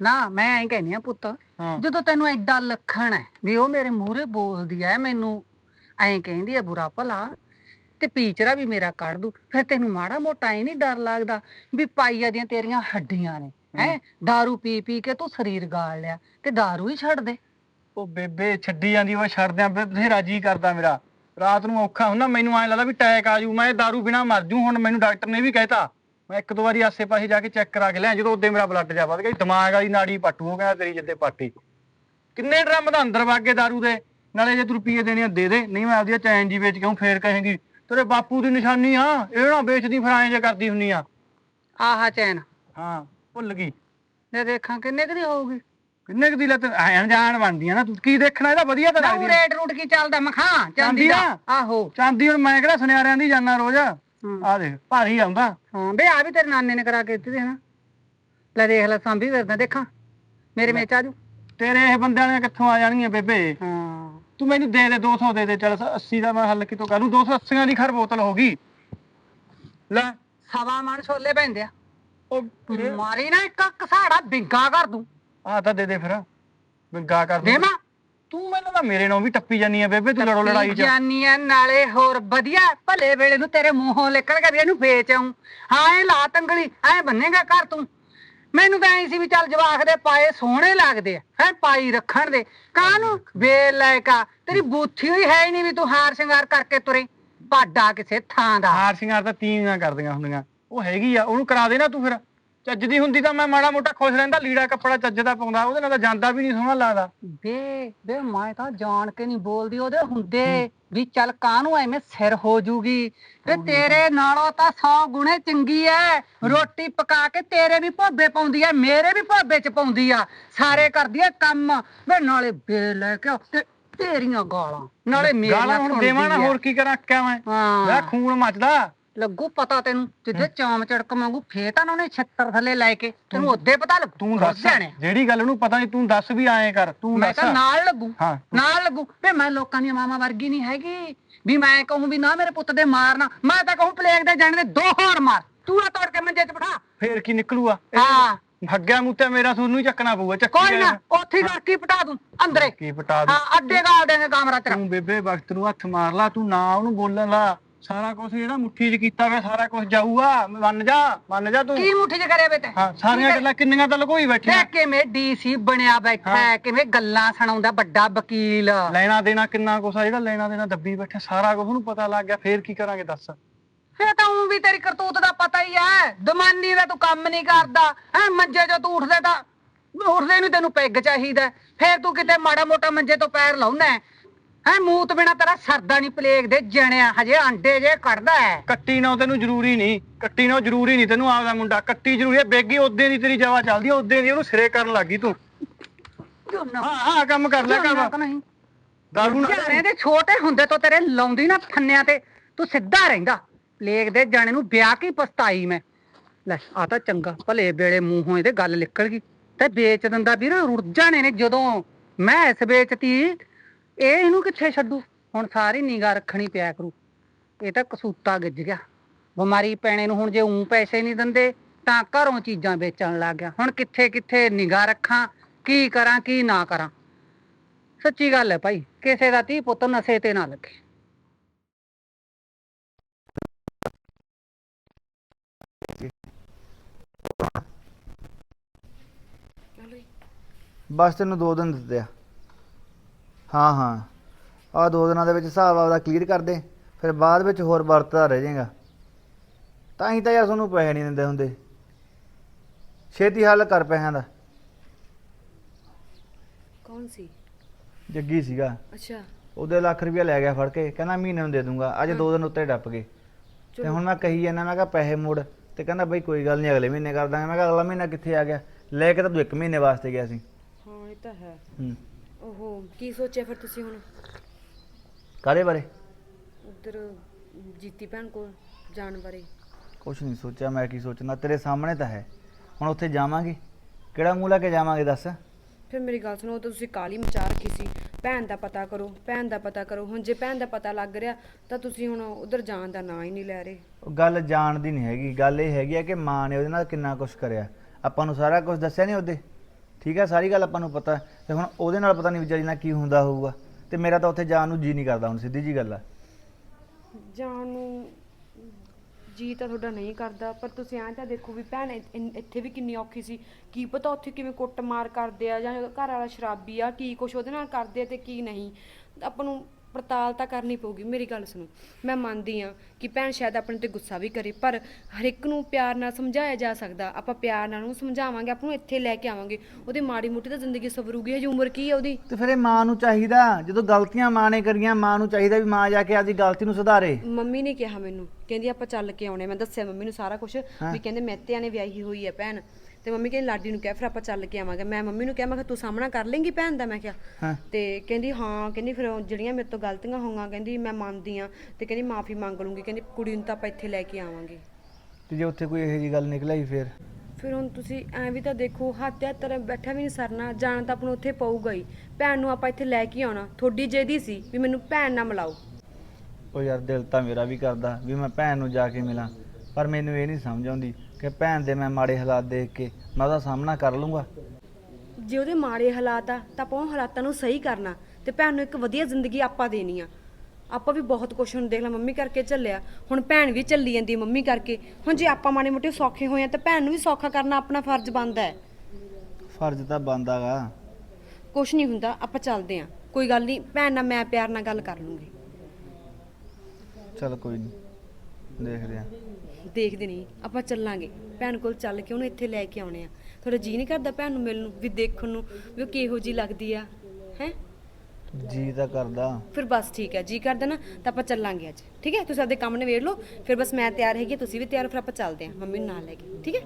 ਨਾ ਮੈਂ ਐਂ ਕਹਿੰਦੀ ਆ ਪੁੱਤ ਹਾਂ। ਜਦੋਂ ਤੈਨੂੰ ਐਡਾ ਲੱਖਣ ਹੈ ਵੀ ਉਹ ਮੇਰੇ ਮੂਹਰੇ ਬੋਲਦੀ ਐ ਮੈਨੂੰ ਐਂ ਕਹਿੰਦੀ ਐ ਬੁਰਾ ਭਲਾ ਤੇ ਪੀਚਰਾ ਵੀ ਮੇਰਾ ਕੱਢ ਦੂ ਫਿਰ ਤੈਨੂੰ ਮਾੜਾ ਮੋਟਾ ਐ ਨਹੀਂ ਡਰ ਲੱਗਦਾ ਵੀ ਪਾਈਆ ਦੀਆਂ ਤੇਰੀਆਂ ਹੱਡੀਆਂ ਨੇ ਹੈ दारू ਪੀ ਪੀ ਕੇ ਤੂੰ ਸਰੀਰ ਗਾਲ ਲਿਆ ਤੇ दारू ਹੀ ਛੱਡ ਦੇ ਉਹ ਬੇਬੇ ਛੱਡੀ ਜਾਂਦੀ ਵਾ ਛੱਡਦਿਆਂ ਬਥੇਰਾ ਜੀ ਕਰਦਾ ਮੇਰਾ ਰਾਤ ਨੂੰ ਔਖਾ ਹੁੰਦਾ ਮੈਨੂੰ ਐਂ ਲੱਗਦਾ ਵੀ ਟੈਕ ਆ ਜੂ ਮੈਂ दारू ਬਿਨਾ ਮਰ ਜੂ ਹੁਣ ਮੈਨੂੰ ਡਾਕਟਰ ਨੇ ਵੀ ਕਹਿਤਾ ਮੈਂ ਇੱਕ ਦੋ ਵਾਰੀ ਆਸੇ-ਪਾਸੇ ਜਾ ਕੇ ਚੈੱਕ ਕਰਾ ਕੇ ਲਿਆ ਜਦੋਂ ਉਹਦੇ ਮੇਰਾ ਬਲੱਡ ਜਾ ਵੱਧ ਗਿਆ ਸੀ, ਦਿਮਾਗ ਵਾਲੀ ਨਾੜੀ ਪੱਟੂ ਹੋ ਗਿਆ ਤੇਰੀ ਜਿੱਦੇ ਪਾਟੀ ਕਿੰਨੇ ਡਰਮ ਦਾ ਅੰਦਰ ਵਾਗੇ दारू ਦੇ ਨਾਲੇ ਜੇ ਤੂੰ ਰੁਪਈਏ ਦੇਣੇ ਆ ਦੇ ਦੇ ਨਹੀਂ ਮੈਂ ਆਪਦੀ ਚੈਨ ਜੀ ਵੇਚ ਕੇ ਆਊਂ, ਫੇਰ ਕਹੇਂਗੀ ਤੇਰੇ ਬਾਪੂ ਦੀ ਨਿਸ਼ਾਨੀ ਆ ਇਹ ਨਾ ਵੇਚਦੀ ਫਿਰ ਐਂ ਜੇ ਕਰਦੀ ਹੁੰਨੀ ਆ। ਆਹਾ ਚੈਨ। ਹਾਂ ਭੁੱਲ ਗਈ। ਤੇ ਦੇਖਾਂ ਕਿੰਨੇ ਕੁ ਦੀ ਹੋਊਗੀ? ਕਿੰਨੇ ਕੁ ਦੀ ਲੱਤ ਐਂ ਜਾਣ ਬਣਦੀ ਆ ਨਾ ਤੂੰ ਕੀ ਦੇਖਣਾ ਇਹਦਾ ਵਧੀਆ ਤਾਂ ਨਾ ਲੱਗਦੀ ਆ। ਰੇਟ ਰੂਟ ਕੀ ਚੱਲਦਾ ਮਖਾਂ ਚਾਂਦੀ ਦਾ? ਆਹੋ। ਚਾਂਦੀ ਹੁਣ ਮੈਂ ਕਿਹੜਾ ਸੁਨਿਆਰਿਆਂ ਦੀ ਜਾਨਾ ਰੋਜ਼। ਆ ਦੇਖ ਭਾਰੀ ਆਉਂਦਾ ਹਾਂ ਬੇ ਆ ਵੀ ਤੇਰੇ ਨਾਨੇ ਨੇ ਕਰਾ ਕੇ ਦਿੱਤੀ ਦੇ ਨਾ ਲੈ ਦੇਖ ਲੈ ਸਾਂਭੀ ਫਿਰਦਾ ਦੇਖਾਂ। ਮੇਰੇ ਮੇਚ ਆਜੂ ਤੇਰੇ ਇਹ ਬੰਦਿਆਂ ਨੇ ਕਿੱਥੋਂ ਆ ਜਾਣਗੀਆਂ ਬੇਬੇ? ਹਾਂ। ਤੂੰ ਮੈਨੂੰ ਦੇ ਦੇ 200 ਦੇ ਦੇ ਚੱਲ 80 ਦਾ ਮੈਂ ਹੱਲ ਕਿਤੋਂ ਕਰੂੰ 280 ਦੀ ਖਰ ਬੋਤਲ ਹੋ ਗਈ। ਲੈ। ਸਵਾ ਮਣ ਛੋਲੇ ਪੈਂਦੇ ਆ। ਉਹ ਮਾਰੀ ਨਾ ਇੱਕ ਘਸਾੜਾ ਬਿੰਗਾ ਕਰ ਦੂੰ। ਆ ਤਾਂ ਦੇ ਦੇ ਫਿਰ। ਬਿੰਗਾ ਕਰ ਦੇ। ਦੇਵਾਂ ਤੂੰ ਮੈਨੂੰ ਤਾਂ ਮੇਰੇ ਨਾਲ ਵੀ ਟੱਪੀ ਜਾਨੀ ਆ ਬੇਬੇ ਤੂੰ ਲੜੋ ਲੜਾਈ ਚ। ਜਾਨੀਆਂ ਨਾਲੇ ਹੋਰ ਵਧੀਆ। ਭਲੇ ਵੇਲੇ ਨੂੰ ਤੇਰੇ ਮੂੰਹੋਂ ਨਿਕਲ ਕੇ ਵੀ ਇਹਨੂੰ ਵੇਚ ਆਉਂ ਹਾਂ ਇਹ ਲਾ ਤੰਗਲੀ ਐ ਬੰਨੇਗਾ ਘਰ ਤੂੰ। ਮੈਨੂੰ ਤਾਂ ਐ ਸੀ ਵੀ ਚੱਲ ਜਵਾਖ ਦੇ ਪਾਏ ਸੋਹਣੇ ਲੱਗਦੇ ਆ, ਹੈ, ਪਾਈ ਰੱਖਣ ਦੇ। ਕਾਹਨੂੰ? ਵੇਲ ਲਾਇਕਾ ਤੇਰੀ ਬੂਥੀ ਹੋਈ ਹੈ ਹੀ ਨਹੀਂ ਵੀ ਤੂੰ ਹਾਰ ਸ਼ਿੰਗਾਰ ਕਰਕੇ ਤੁਰੇ। ਪਾਡਾ ਕਿਸੇ ਥਾਂ ਦਾ। ਹਾਰ ਸ਼ਿੰਗਾਰ ਤਾਂ ਤੀਵੀਆਂ ਕਰਦੀਆਂ ਹੁੰਦੀਆਂ। ਉਹ ਹੈਗੀ ਆ, ਉਹਨੂੰ ਕਰਾ ਦੇ ਨਾ ਤੂੰ ਫਿਰ। ਚੱਜ ਦੀ ਹੁੰਦੀ ਤਾਂ ਮੈਂ ਮਾੜਾ ਮੋਟਾ ਖੁਸ਼ ਰਹਿੰਦਾ ਲੀੜਾ ਕੱਪੜਾ ਚੱਜ ਦਾ ਪਾਉਂਦਾ ਉਹਦੇ ਨਾਲ ਤਾਂ ਜਾਂਦਾ ਵੀ ਨਹੀਂ ਸੋਹਣਾ ਲੱਗਦਾ। ਬੇ ਬੇ ਮੈਂ ਤਾਂ ਜਾਣ ਕੇ ਨਹੀਂ ਬੋਲਦੀ ਉਹਦੇ ਹੁੰਦੇ ਵੀ ਚੱਲ ਕਾਹਨੂੰ ਐਵੇਂ ਸਿਰ ਹੋ ਜੂਗੀ? ਤੇ ਤੇਰੇ ਨਾਲੋਂ ਤਾਂ 100 ਗੁਣੇ ਚੰਗੀ ਐ। ਰੋਟੀ ਪਕਾ ਕੇ ਤੇਰੇ ਵੀ ਭੋਬੇ ਪਾਉਂਦੀ ਐ ਮੇਰੇ ਵੀ ਭੋਬੇ ਚ ਪਾਉਂਦੀ ਆ। ਸਾਰੇ ਕਰਦੀ ਐ ਕੰਮ। ਵੇ ਨਾਲੇ ਬੇ ਲੈ ਕੇ ਤੇ ਤੇਰੀਆਂ ਗਾਲਾਂ ਨਾਲੇ ਮੇਰੀਆਂ ਗਾਲਾਂ ਹੁਣ ਦੇਵਾਂ ਨਾ। ਹੋਰ ਕੀ ਕਰਾਂ ਮੈਂ। ਹਾਂ। ਮੈਂ ਖੂਨ ਮੱਚਦਾ। ਲੱਗੂ ਪਤਾ ਤੈਨੂੰ ਜਿੱਦੇ ਚਾਮ ਚੜਕ ਵਾਂਗੂ ਫੇਰ ਤਾਂ ਉਹਨੇ ਛੱਤਰ ਥੱਲੇ ਲੈ ਕੇ ਤੈਨੂੰ ਉਹਦੇ ਪਤਾ ਲੱਗੂ ਤੂੰ ਦੱਸ ਜਾਣੇ ਜਿਹੜੀ ਗੱਲ ਉਹਨੂੰ ਪਤਾ ਨਹੀਂ ਤੂੰ ਦੱਸ ਵੀ ਆਏ ਕਰ ਤੂੰ ਮੈਂ ਤਾਂ ਨਾਲ ਲੱਗੂ ਨਾਲ ਲੱਗੂ। ਤੇ ਮੈਂ ਲੋਕਾਂ ਦੀਆਂ ਮਾਵਾਂ ਵਰਗੀ ਨਹੀਂ ਹੈਗੀ। ਵੀ ਮੈਂ ਕਹੂੰ ਵੀ ਨਾ ਮੇਰੇ ਪੁੱਤ ਦੇ ਮਾਰਨਾ ਮੈਂ ਤਾਂ ਕਹੂੰ ਪਲੇਗ ਦੇ ਜਾਣੇ ਦੇ ਦੋ ਹੋਰ ਮਾਰ। ਚੂੜਾ ਤੋੜ ਕੇ ਮੰਜੇ 'ਚ ਬਿਠਾ। ਫੇਰ ਕੀ ਨਿਕਲੂਗਾ ਹਾਂ। ਭੱਗਿਆ ਮੂਤੇ ਮੇਰਾ ਤੁਹਾਨੂੰ ਹੀ ਚੱਕਣਾ ਪਊਗਾ ਚੱਕੀ ਕੋਈ ਨਾ ਉੱਥੇ ਹੀ ਕਰਕੇ ਪਟਾ ਦੂੰ ਅੰਦਰੇ। ਕੀ ਪਟਾ ਦੂੰ। ਹਾਂ ਅੱਡੇ ਗਾਲ ਦੇਂਗੇ ਕਮਰਾ ਤੇਰਾ ਤੂੰ ਬੇਬੇ ਵਕਤ ਨੂੰ ਹੱਥ ਮਾਰ ਲਾ ਤੂੰ ਨਾ ਉਹਨੂੰ ਬੋਲਣ ਲਾ। ਸਾਰਾ ਕੁਝ ਜਿਹੜਾ ਮੁੱਠੀ 'ਚ ਕੀਤਾ ਵੇ ਸਾਰਾ ਕੁਝ ਜਾਊਗਾ। ਮੰਨ ਜਾ ਮੰਨ ਜਾ ਤੂੰ। ਕੀ ਮੁੱਠੀ 'ਚ ਕਰੇ ਵੇ ਤੇ ਹਾਂ ਸਾਰੀਆਂ ਗੱਲਾਂ ਕਿੰਨੀਆਂ ਤਾਂ ਲੁਕੋਈ ਬੈਠੀਆਂ। ਦੇਖ ਕਿਵੇਂ ਡੀਸੀ ਬਣਿਆ ਬੈਠਾ ਹੈ ਕਿਵੇਂ ਗੱਲਾਂ ਸੁਣਾਉਂਦਾ ਵੱਡਾ ਵਕੀਲ। ਲੈਣਾ ਦੇਣਾ ਕਿੰਨਾ ਕੁਛ ਆ ਜਿਹੜਾ ਲੈਣਾ ਦੇਣਾ ਦੱਬੀ ਬੈਠਾ ਸਾਰਾ ਕੁਝ ਉਹਨੂੰ ਪਤਾ ਲੱਗ ਗਿਆ ਫੇਰ ਕੀ ਕਰਾਂਗੇ ਦੱਸ। ਫੇਰ ਤਾਂ ਉਹ ਵੀ ਤੇਰੀ ਕਰਤੂਤ ਦਾ ਪਤਾ ਹੀ ਐ ਦਮਾਨੀ ਦਾ ਤੂੰ ਕੰਮ ਨਹੀਂ ਕਰਦਾ। ਹੈ ਮੰਜੇ 'ਚੋਂ ਤੂੰ ਉੱਠਦੇ ਤਾਂ ਉਰਦੇ ਨੂੰ ਤੈਨੂੰ ਪੈਗ ਚਾਹੀਦਾ। ਫੇਰ ਤੂੰ ਕਿਤੇ ਮਾੜਾ ਮੋਟਾ ਮੰਜੇ ਤੋਂ ਪੈਰ ਲਾਉਣਾ ਮੂੰਹ ਤੋਂ ਬਿਨਾ ਤੇਰਾ ਸਰਦਾ ਨਹੀਂ ਪਲੇਗ ਦੇ ਜਣਿਆ ਹਜੇ ਆਂਡੇ ਜੇ ਕੱਢਦਾ ਹੈ। ਕੱਟੀ ਨਾ ਤੈਨੂੰ ਜ਼ਰੂਰੀ ਨਹੀਂ ਕੱਟੀ ਨਾ ਜ਼ਰੂਰੀ ਨਹੀਂ ਤੈਨੂੰ ਆਪਦਾ ਮੁੰਡਾ ਕੱਟੀ ਜ਼ਰੂਰੀ ਹੈ ਬੇਗੀ ਉਦੋਂ ਦੀ ਤੇਰੀ ਜਵਾ ਚੱਲਦੀ ਹੈ ਉਦੋਂ ਦੀ ਉਹਨੂੰ ਸਿਰੇ ਕਰਨ ਲੱਗੀ ਤੂੰ। ਹਾਂ ਹਾਂ ਕੰਮ ਕਰ ਲੈ ਕੰਮ। ਦਾਰੂ ਨਾ ਜਾਣੇ ਦੇ ਛੋਟੇ ਹੁੰਦੇ ਤੋਂ ਤੇਰੇ ਲਾਉਂਦੀ ਨਾ ਫੰਨਿਆਂ ਤੇ ਤੂੰ ਸਿੱਧਾ ਰਹਿੰਦਾ। ਪਲੇਗ ਦੇ ਜਾਣੇ ਨੂੰ ਵਿਆਹ ਕੀ ਪਛਤਾਈ ਮੈਂ। ਲੈ ਆ ਤਾਂ ਚੰਗਾ ਭਲੇ ਵੇਲੇ ਮੂੰਹੋਂ ਇਹਦੇ ਗੱਲ ਨਿਕਲ ਗਈ। ਤੇ ਵੇਚ ਦਿੰਦਾ ਵੀਰ ਰੁੜ ਜਾਣੇ ਨੇ ਜਦੋਂ। ਮੈਂ ਇਸ ਵੇਚਤੀ ਇਹ ਇਹਨੂੰ ਕਿੱਥੇ ਛੱਡੂ? ਹੁਣ ਸਾਰੀ ਨਿਗਾਹ ਰੱਖਣੀ ਪਿਆ ਕਰੂ। ਇਹ ਤਾਂ ਕਸੂਤਾ ਗਿੱਜ ਗਿਆ। ਬਿਮਾਰੀ ਪੈਣੇ ਨੂੰ ਹੁਣ ਜੇ ਉਂ ਪੈਸੇ ਨਹੀਂ ਦਿੰਦੇ, ਤਾਂ ਘਰੋਂ ਚੀਜ਼ਾਂ ਵੇਚਣ ਲੱਗ ਗਿਆ। ਹੁਣ ਕਿੱਥੇ ਕਿੱਥੇ ਨਿਗਾਹ ਰੱਖਾਂ, ਕੀ ਕਰਾਂ, ਕੀ ਨਾ ਕਰਾਂ। ਸੱਚੀ ਗੱਲ ਹੈ ਭਾਈ, ਕਿਸੇ ਦਾ ਧੀ ਪੁੱਤ ਨਸ਼ੇ ਤੇ ਨਾ ਲੱਗੇ। ਬਸ ਤੈਨੂੰ ਦੋ ਦਿਨ ਦਿੱਤੇ ਆ। ਹਾਂ ਹਾਂ। ਆ ਦੋ ਦਿਨਾਂ ਦੇ ਵਿੱਚ ਹਿਸਾਬ ਆਪਦਾ ਕਲੀਅਰ ਕਰ ਦੇ ਫਿਰ ਬਾਅਦ ਵਿੱਚ ਹੋਰ ਵਰਤਦਾ ਰਹਿ ਜਾਏਗਾ। ਤਾਂ ਹੀ ਤਾਂ ਯਾਰ ਤੁਹਾਨੂੰ ਪੈਸੇ ਨਹੀਂ ਦਿੰਦੇ ਹੁੰਦੇ। ਛੇਤੀ ਹੱਲ ਕਰ ਪੈਸਿਆਂ ਦਾ। ਕੌਣ ਸੀ? ਜੱਗੀ ਸੀਗਾ। ਅੱਛਾ। ਉਹਦੇ ਲੱਖ ਰੁਪਇਆ ਲੈ ਗਿਆ ਫੜ ਕੇ ਕਹਿੰਦਾ ਮਹੀਨੇ ਨੂੰ ਦੇ ਦੂੰਗਾ ਅੱਜ ਦੋ ਦਿਨ ਉੱਤੇ ਟੱਪ ਗਏ। ਤੇ ਹੁਣ ਮੈਂ ਕਹੀ ਜਾਂਦਾ ਮੈਂ ਕਿਹਾ ਪੈਸੇ ਮੋੜ। ਤੇ ਕਹਿੰਦਾ ਬਈ ਕੋਈ ਗੱਲ ਨਹੀਂ ਅਗਲੇ ਮਹੀਨੇ ਕਰ ਦਾਂਗੇ। ਮੈਂ ਕਿਹਾ ਅਗਲਾ ਮਹੀਨਾ ਕਿੱਥੇ ਆ ਗਿਆ? ਲੈ ਕੇ ਤਾਂ ਤੂੰ ਇੱਕ ਮਹੀਨੇ ਵਾਸਤੇ ਗਿਆ ਸੀ। ਹਾਂ ਇਹ ਤਾਂ ਹੈ। ਹੂੰ। ਉਹ ਕੀ ਸੋਚਿਆ ਫਿਰ ਤੁਸੀਂ ਹੁਣ? ਕਾਹਦੇ ਬਾਰੇ? ਉਧਰ ਜੀਤੀ ਭੈਣ ਕੋਲ ਜਾਣ ਬਾਰੇ। ਕੁਛ ਨਹੀਂ ਸੋਚਿਆ ਮੈਂ ਕੀ ਸੋਚਣਾ? ਤੇਰੇ ਸਾਹਮਣੇ ਤਾਂ ਹੈ। ਹੁਣ ਉੱਥੇ ਜਾਵਾਂਗੇ। ਕਿਹੜਾ ਮੂੰਹ ਲੈ ਕੇ ਜਾਵਾਂਗੇ ਦੱਸ? ਫਿਰ ਮੇਰੀ ਗੱਲ ਸੁਣੋ ਉਹ ਤਾਂ ਤੁਸੀਂ ਕਾਲੀ ਮਚਾ ਰੱਖੀ ਸੀ। ਭੈਣ ਦਾ ਪਤਾ ਕਰੋ ਭੈਣ ਦਾ ਪਤਾ ਕਰੋ। ਹੁਣ ਜੇ ਭੈਣ ਦਾ ਪਤਾ ਲੱਗ ਰਿਹਾ ਤਾਂ ਤੁਸੀਂ ਹੁਣ ਉਧਰ ਜਾਣ ਦਾ ਨਾਂ ਹੀ ਨਹੀਂ ਲੈ ਰਹੇ। ਉਹ ਗੱਲ ਜਾਣ ਦੀ ਨਹੀਂ ਹੈਗੀ। ਗੱਲ ਇਹ ਹੈਗੀ ਆ ਕਿ ਮਾਂ ਨੇ ਉਹਦੇ ਨਾਲ ਕਿੰਨਾ ਕੁਛ ਕਰਿਆ। ਆਪਾਂ ਨੂੰ ਸਾਰਾ ਕੁਝ ਦੱਸਿਆ ਨਹੀਂ ਉਹਦੇ? ਠੀਕ ਹੈ, ਸਾਰੀ ਗੱਲ ਆਪਾਂ ਨੂੰ ਪਤਾ ਹੈ। ਤੇ ਹੁਣ ਉਹਦੇ ਨਾਲ ਪਤਾ ਨਹੀਂ ਵਿਚਾਰੀ ਨਾਲ ਕੀ ਹੁੰਦਾ ਹੋਊਗਾ। ਤੇ ਮੇਰਾ ਤਾਂ ਉੱਥੇ ਜਾਣ ਨੂੰ ਜੀ ਨਹੀਂ ਕਰਦਾ ਹੁਣ, ਸਿੱਧੀ ਜੀ ਗੱਲ ਆ। ਜਾਣ ਨੂੰ ਜੀ ਤਾਂ ਤੁਹਾਡਾ ਨਹੀਂ ਕਰਦਾ, ਪਰ ਤੁਸੀਂ ਐਂ ਤਾਂ ਦੇਖੋ ਵੀ ਭੈਣ, ਇ- ਇਨ- ਇੱਥੇ ਵੀ ਕਿੰਨੀ ਔਖੀ ਸੀ। ਕੀ ਪਤਾ ਉੱਥੇ ਕਿਵੇਂ ਕੁੱਟਮਾਰ ਕਰਦੇ ਆ ਜਾਂ ਉਹਦਾ ਘਰ ਵਾਲਾ ਸ਼ਰਾਬੀ ਆ, ਕੀ ਕੁਛ ਉਹਦੇ ਨਾਲ ਕਰਦੇ ਆ ਤੇ ਕੀ ਨਹੀਂ। ਆਪਾਂ ਨੂੰ ਪੜਤਾਲ ਤਾਂ ਕਰਨੀ ਪਊਗੀ ਮੇਰੀ ਗੱਲ ਸੁਣੋ। ਮੈਂ ਮੰਨਦੀ ਆ ਕਿ ਭੈਣ ਸ਼ਾਇਦ ਆਪਣੇ ਤੇ ਗੁੱਸਾ ਵੀ ਕਰੇ ਪਰ ਹਰ ਇੱਕ ਨੂੰ ਪਿਆਰ ਨਾਲ ਸਮਝਾਇਆ ਜਾ ਸਕਦਾ। ਆਪਾਂ ਪਿਆਰ ਨਾਲ ਉਹਨੂੰ ਸਮਝਾਵਾਂਗੇ ਆਪਾਂ ਨੂੰ ਇੱਥੇ ਲੈ ਕੇ ਆਵਾਂਗੇ। ਉਹਦੀ ਮਾੜੀ ਮੋਟੀ ਤਾਂ ਜ਼ਿੰਦਗੀ ਸਵਰੂਗੀ ਹਜੇ ਉਮਰ ਕੀ ਆ ਉਹਦੀ? ਤੇ ਫਿਰ ਇਹ ਮਾਂ ਨੂੰ ਚਾਹੀਦਾ ਜਦੋਂ ਗਲਤੀਆਂ ਮਾਂ ਨੇ ਕਰੀਆਂ ਮਾਂ ਨੂੰ ਚਾਹੀਦਾ ਵੀ ਮਾਂ ਜਾ ਕੇ ਆਪਦੀ ਗਲਤੀ ਨੂੰ ਸੁਧਾਰੇ। ਮੰਮੀ ਨੇ ਕਿਹਾ ਮੈਨੂੰ ਕਹਿੰਦੀ ਆਪਾਂ ਚੱਲ ਕੇ ਆਉਣੇ ਮੈਂ ਦੱਸਿਆ ਮੰਮੀ ਨੂੰ ਸਾਰਾ ਕੁਝ ਵੀ ਕਹਿੰਦੇ ਮਹਿਤਿਆਂ ਨੇ ਵਿਆਹੀ ਹੋਈ ਹੈ ਭੈਣ। ਤੇ ਮੰਮੀ ਕਹਿੰਦੀ ਲਾਡੀ ਨੂੰ ਕਹਿ ਫਿਰ ਆਪਾਂ ਚੱਲ ਕੇ ਆਵਾਂਗੇ। ਮੈਂ ਮੰਮੀ ਨੂੰ ਕਿਹਾ ਮੈਂ ਕਿਹਾ ਤੂੰ ਸਾਹਮਣਾ ਕਰ ਲੇਂਗੀ ਭੈਣ ਦਾ? ਮੈਂ ਕਿਹਾ ਤੇ ਕਹਿੰਦੀ ਹਾਂ। ਕਹਿੰਦੀ ਫਿਰ ਜਿਹੜੀਆਂ ਮੇਰੇ ਤੋਂ ਗਲਤੀਆਂ ਹੋਈਆਂ ਕਹਿੰਦੀ ਮੈਂ ਮੰਨਦੀ ਆ ਤੇ ਕਹਿੰਦੀ ਮਾਫੀ ਮੰਗ ਲੂੰਗੀ। ਕਹਿੰਦੀ ਕੁੜੀ ਨੂੰ ਤਾਂ ਆਪਾਂ ਇੱਥੇ ਲੈ ਕੇ ਆਵਾਂਗੇ। ਤੇ ਜੇ ਉੱਥੇ ਕੋਈ ਇਹੋ ਜੀ ਗੱਲ ਨਿਕਲਾਈ ਫਿਰ? ਫਿਰ ਹੁਣ ਤੁਸੀਂ ਐਂ ਵੀ ਤਾਂ ਦੇਖੋ ਹੱਥ ਹੱਥ ਤਰ ਬੈਠਾ ਵੀ ਨਹੀਂ ਸਰਨਾ। ਜਾਣਾ ਤਾਂ ਆਪਾਂ ਨੂੰ ਉੱਥੇ ਪਊਗਾ ਹੀ। ਭੈਣ ਨੂੰ ਆਪਾਂ ਇੱਥੇ ਲੈ ਕੇ ਆਉਣਾ। ਥੋੜੀ ਜਿਹਦੀ ਸੀ ਵੀ ਮੈਨੂੰ ਭੈਣ ਨਾਲ ਮਿਲਾਓ। ਉਹ ਯਾਰ ਦਿਲ ਤਾਂ ਮੇਰਾ ਵੀ ਕਰਦਾ ਵੀ ਮੈਂ ਭੈਣ ਨੂੰ ਜਾ ਕੇ ਮਿਲਾਂ। ਪਰ ਮੈਨੂੰ ਇਹ ਨਹੀਂ ਸਮਝ ਆਉਂਦੀ ਕਿ ਭੈਣ ਦੇ ਮੈਂ ਮਾੜੇ ਹਾਲਾਤ ਦੇਖ ਕੇ ਮੈਂ ਉਹਦਾ ਸਾਹਮਣਾ ਕਰ ਲੂੰਗਾ ਜੇ ਉਹਦੇ ਮਾੜੇ ਹਾਲਾਤ ਆ ਤਾਂ ਆਪਾਂ ਉਹ ਹਾਲਾਤਾਂ ਨੂੰ ਸਹੀ ਕਰਨਾ ਤੇ ਭੈਣ ਨੂੰ ਇੱਕ ਵਧੀਆ ਜ਼ਿੰਦਗੀ ਆਪਾਂ ਦੇਣੀ ਆ। ਆਪਾਂ ਵੀ ਬਹੁਤ ਕੁਛ ਹੁਣ ਦੇਖ ਲੈ ਮੰਮੀ ਕਰਕੇ ਚੱਲਿਆ। ਹੁਣ ਭੈਣ ਵੀ ਚੱਲੀ ਜਾਂਦੀ ਹੈ ਮੰਮੀ ਕਰਕੇ। ਹੁਣ ਜੇ ਆਪਾਂ ਮਾੜੇ ਮੋਟੇ ਸੌਖੇ ਹੋਏ ਆ ਤਾਂ ਭੈਣ ਨੂੰ ਵੀ ਸੌਖਾ ਕਰਨਾ ਆਪਣਾ ਫਰਜ਼ ਬਣਦਾ ਹੈ। ਫਰਜ਼ ਤਾਂ ਬੰਦਾਗਾ ਕੁਛ ਨਹੀਂ ਹੁੰਦਾ ਆਪਾਂ ਚੱਲਦੇ ਆ। ਕੋਈ ਗੱਲ ਨਹੀਂ ਭੈਣ ਨਾਲ ਮੈਂ ਪਿਆਰ ਨਾਲ ਗੱਲ ਕਰ ਲੂੰਗੀ। ਚਲ ਕੋਈ ਨਹੀਂ ਦੇਖਦੇ ਆ। ਦੇਖਦੇ ਨਹੀਂ ਆਪਾਂ ਚੱਲਾਂਗੇ। ਭੈਣ ਕੋਲ ਚੱਲ ਕੇ ਉਹਨੂੰ ਇੱਥੇ ਲੈ ਕੇ ਆਉਣੇ ਆ। ਥੋੜਾ ਜੀ ਨਹੀਂ ਕਰਦਾ ਭੈਣ ਨੂੰ ਮਿਲਣ ਨੂੰ ਵੀ ਦੇਖਣ ਨੂੰ ਵੀ ਉਹ ਕਿਹੋ ਜੀ ਲੱਗਦੀ ਆ ਹੈ? ਜੀ ਤਾਂ ਕਰਦਾ। ਫਿਰ ਬਸ ਠੀਕ ਹੈ ਜੀ ਕਰਦਾ ਨਾ ਤਾਂ ਆਪਾਂ ਚੱਲਾਂਗੇ ਅੱਜ। ਠੀਕ ਹੈ? ਤੁਸੀਂ ਆਪਦੇ ਕੰਮ ਨਿਬੇੜ ਲਓ ਫਿਰ ਬਸ ਮੈਂ ਤਿਆਰ ਹੈਗੀ ਤੁਸੀਂ ਵੀ ਤਿਆਰ ਹੋ, ਫਿਰ ਆਪਾਂ ਚੱਲਦੇ ਹਾਂ ਮੰਮੀ ਨੂੰ ਨਾਲ ਲੈ ਕੇ। ਠੀਕ ਹੈ?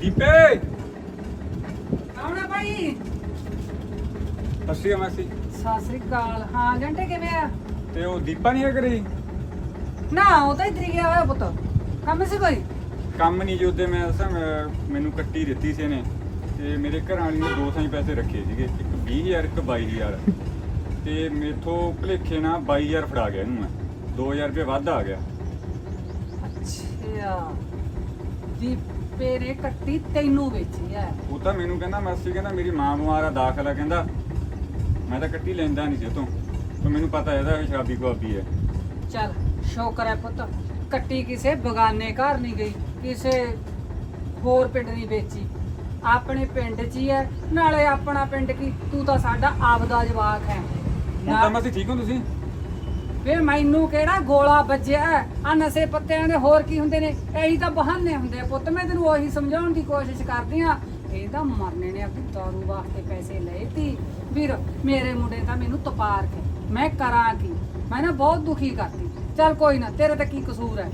ਦੀਪੇ! ਭਾਈ। ਸਸਰੀ ਮਾਸੀ। ਸਤਿ ਸ੍ਰੀ ਅਕਾਲ। ਹਾਂ ਜੰਟੇ ਕਿਵੇਂ ਆ? ਤੇ ਉਹ ਦੀਪਾ ਨਹੀਂ ਕਰੀ ਨਾ ਉਹ ਤਾਂ ਇੱਧਰ ਹੀ ਗਿਆ ਹੋਇਆ ਪੁੱਤ। ਕੰਮ ਸੀ ਕੋਈ? ਕੰਮ ਨਹੀਂ ਜੋ ਤੇ ਮੈਂ ਦੱਸਾਂ ਮੈਂ- ਮੈਨੂੰ ਕੱਟੀ ਦਿੱਤੀ ਸੀ ਨੇ ਤੇ ਮੇਰੇ ਘਰ ਵਾਲੀ ਨੇ ਦੋ ਥਾਈ ਪੈਸੇ ਰੱਖੇ ਸੀਗੇ ਇੱਕ 20000 ਇੱਕ 22000 ਤੇ ਮੇਥੋਂ ਭਲੇਖੇ ਨਾਲ 22000 ਫੜਾ ਗਿਆ ਇਹਨੂੰ ਮੈਂ। 2000 ਰੁਪਏ ਵੱਧ ਆ ਗਿਆ। ਅੱਛਾ। ਦੀਪੇ ਨੇ ਕੱਟੀ ਤੈਨੂੰ ਵੇਚੀ ਆ ਉਹ ਤਾਂ ਮੈਨੂੰ ਕਹਿੰਦਾ ਮਾਸੀ ਕਹਿੰਦਾ ਮੇਰੀ ਮਾਂ ਬਿਮਾਰ ਆ ਦਾਖਲ ਆ ਕਹਿੰਦਾ। ਮੈਂ ਤਾਂ ਕੱਟੀ ਲੈਂਦਾ ਨਹੀਂ ਸੀ ਉਹ ਤੋਂ ਤੇ ਮੈਨੂੰ ਪਤਾ ਇਹਦਾ ਇਹ ਸ਼ਰਾਬੀ ਗੁਆਬੀ ਹੈ। ਚੱਲ ਸ਼ੌਕਰ ਹੈ ਪੁੱਤ। ਕੱਟੀ ਕਿਸੇ ਬਗਾਨੇ ਘਰ ਨਹੀਂ ਗਈ ਕਿਸੇ ਹੋਰ ਪਿੰਡ ਨਹੀਂ ਵੇਚੀ। ਆਪਣੇ ਪਿੰਡ 'ਚ ਹੀ ਹੈ ਨਾਲੇ ਆਪਣਾ ਪਿੰਡ ਕੀ? ਤੂੰ ਤਾਂ ਸਾਡਾ ਆਪਦਾ ਜਵਾਕ ਹੈ। ਹੁਣ ਤਾਂ ਮਾਸੀ ਠੀਕ ਹੋ ਤੁਸੀਂ? ਵੇ ਮੈਨੂੰ ਕਿਹੜਾ ਗੋਲਾ ਵੱਜਿਆ? ਆ ਨਸ਼ੇ ਪੱਤਿਆਂ ਦੇ ਹੋਰ ਕੀ ਹੁੰਦੇ ਨੇ? ਇਹੀ ਤਾਂ ਬਹਾਨੇ ਹੁੰਦੇ ਆ ਪੁੱਤ। ਮੈਂ ਤੈਨੂੰ ਉਹੀ ਸਮਝਾਉਣ ਦੀ ਕੋਸ਼ਿਸ਼ ਕਰਦੀ ਆ ਇਹ ਤਾਂ ਮਰਨੇ ਨੇ ਆਪਣੀ ਦਾਰੂ ਵਾਸਤੇ ਪੈਸੇ ਲਏ ਤੀ। ਵੀਰ ਮੇਰੇ ਮੁੰਡੇ ਤਾਂ ਮੈਨੂੰ ਤਪਾਰ ਕੇ। ਮੈਂ ਕਰਾਂ ਕੀ? ਮੈਂ ਨਾ ਬਹੁਤ ਦੁਖੀ ਕਰਦੀ। ਚੱਲ ਕੋਈ ਨਾ ਤੇਰੇ ਤਾਂ ਕੀ ਕਸੂਰ ਹੈ?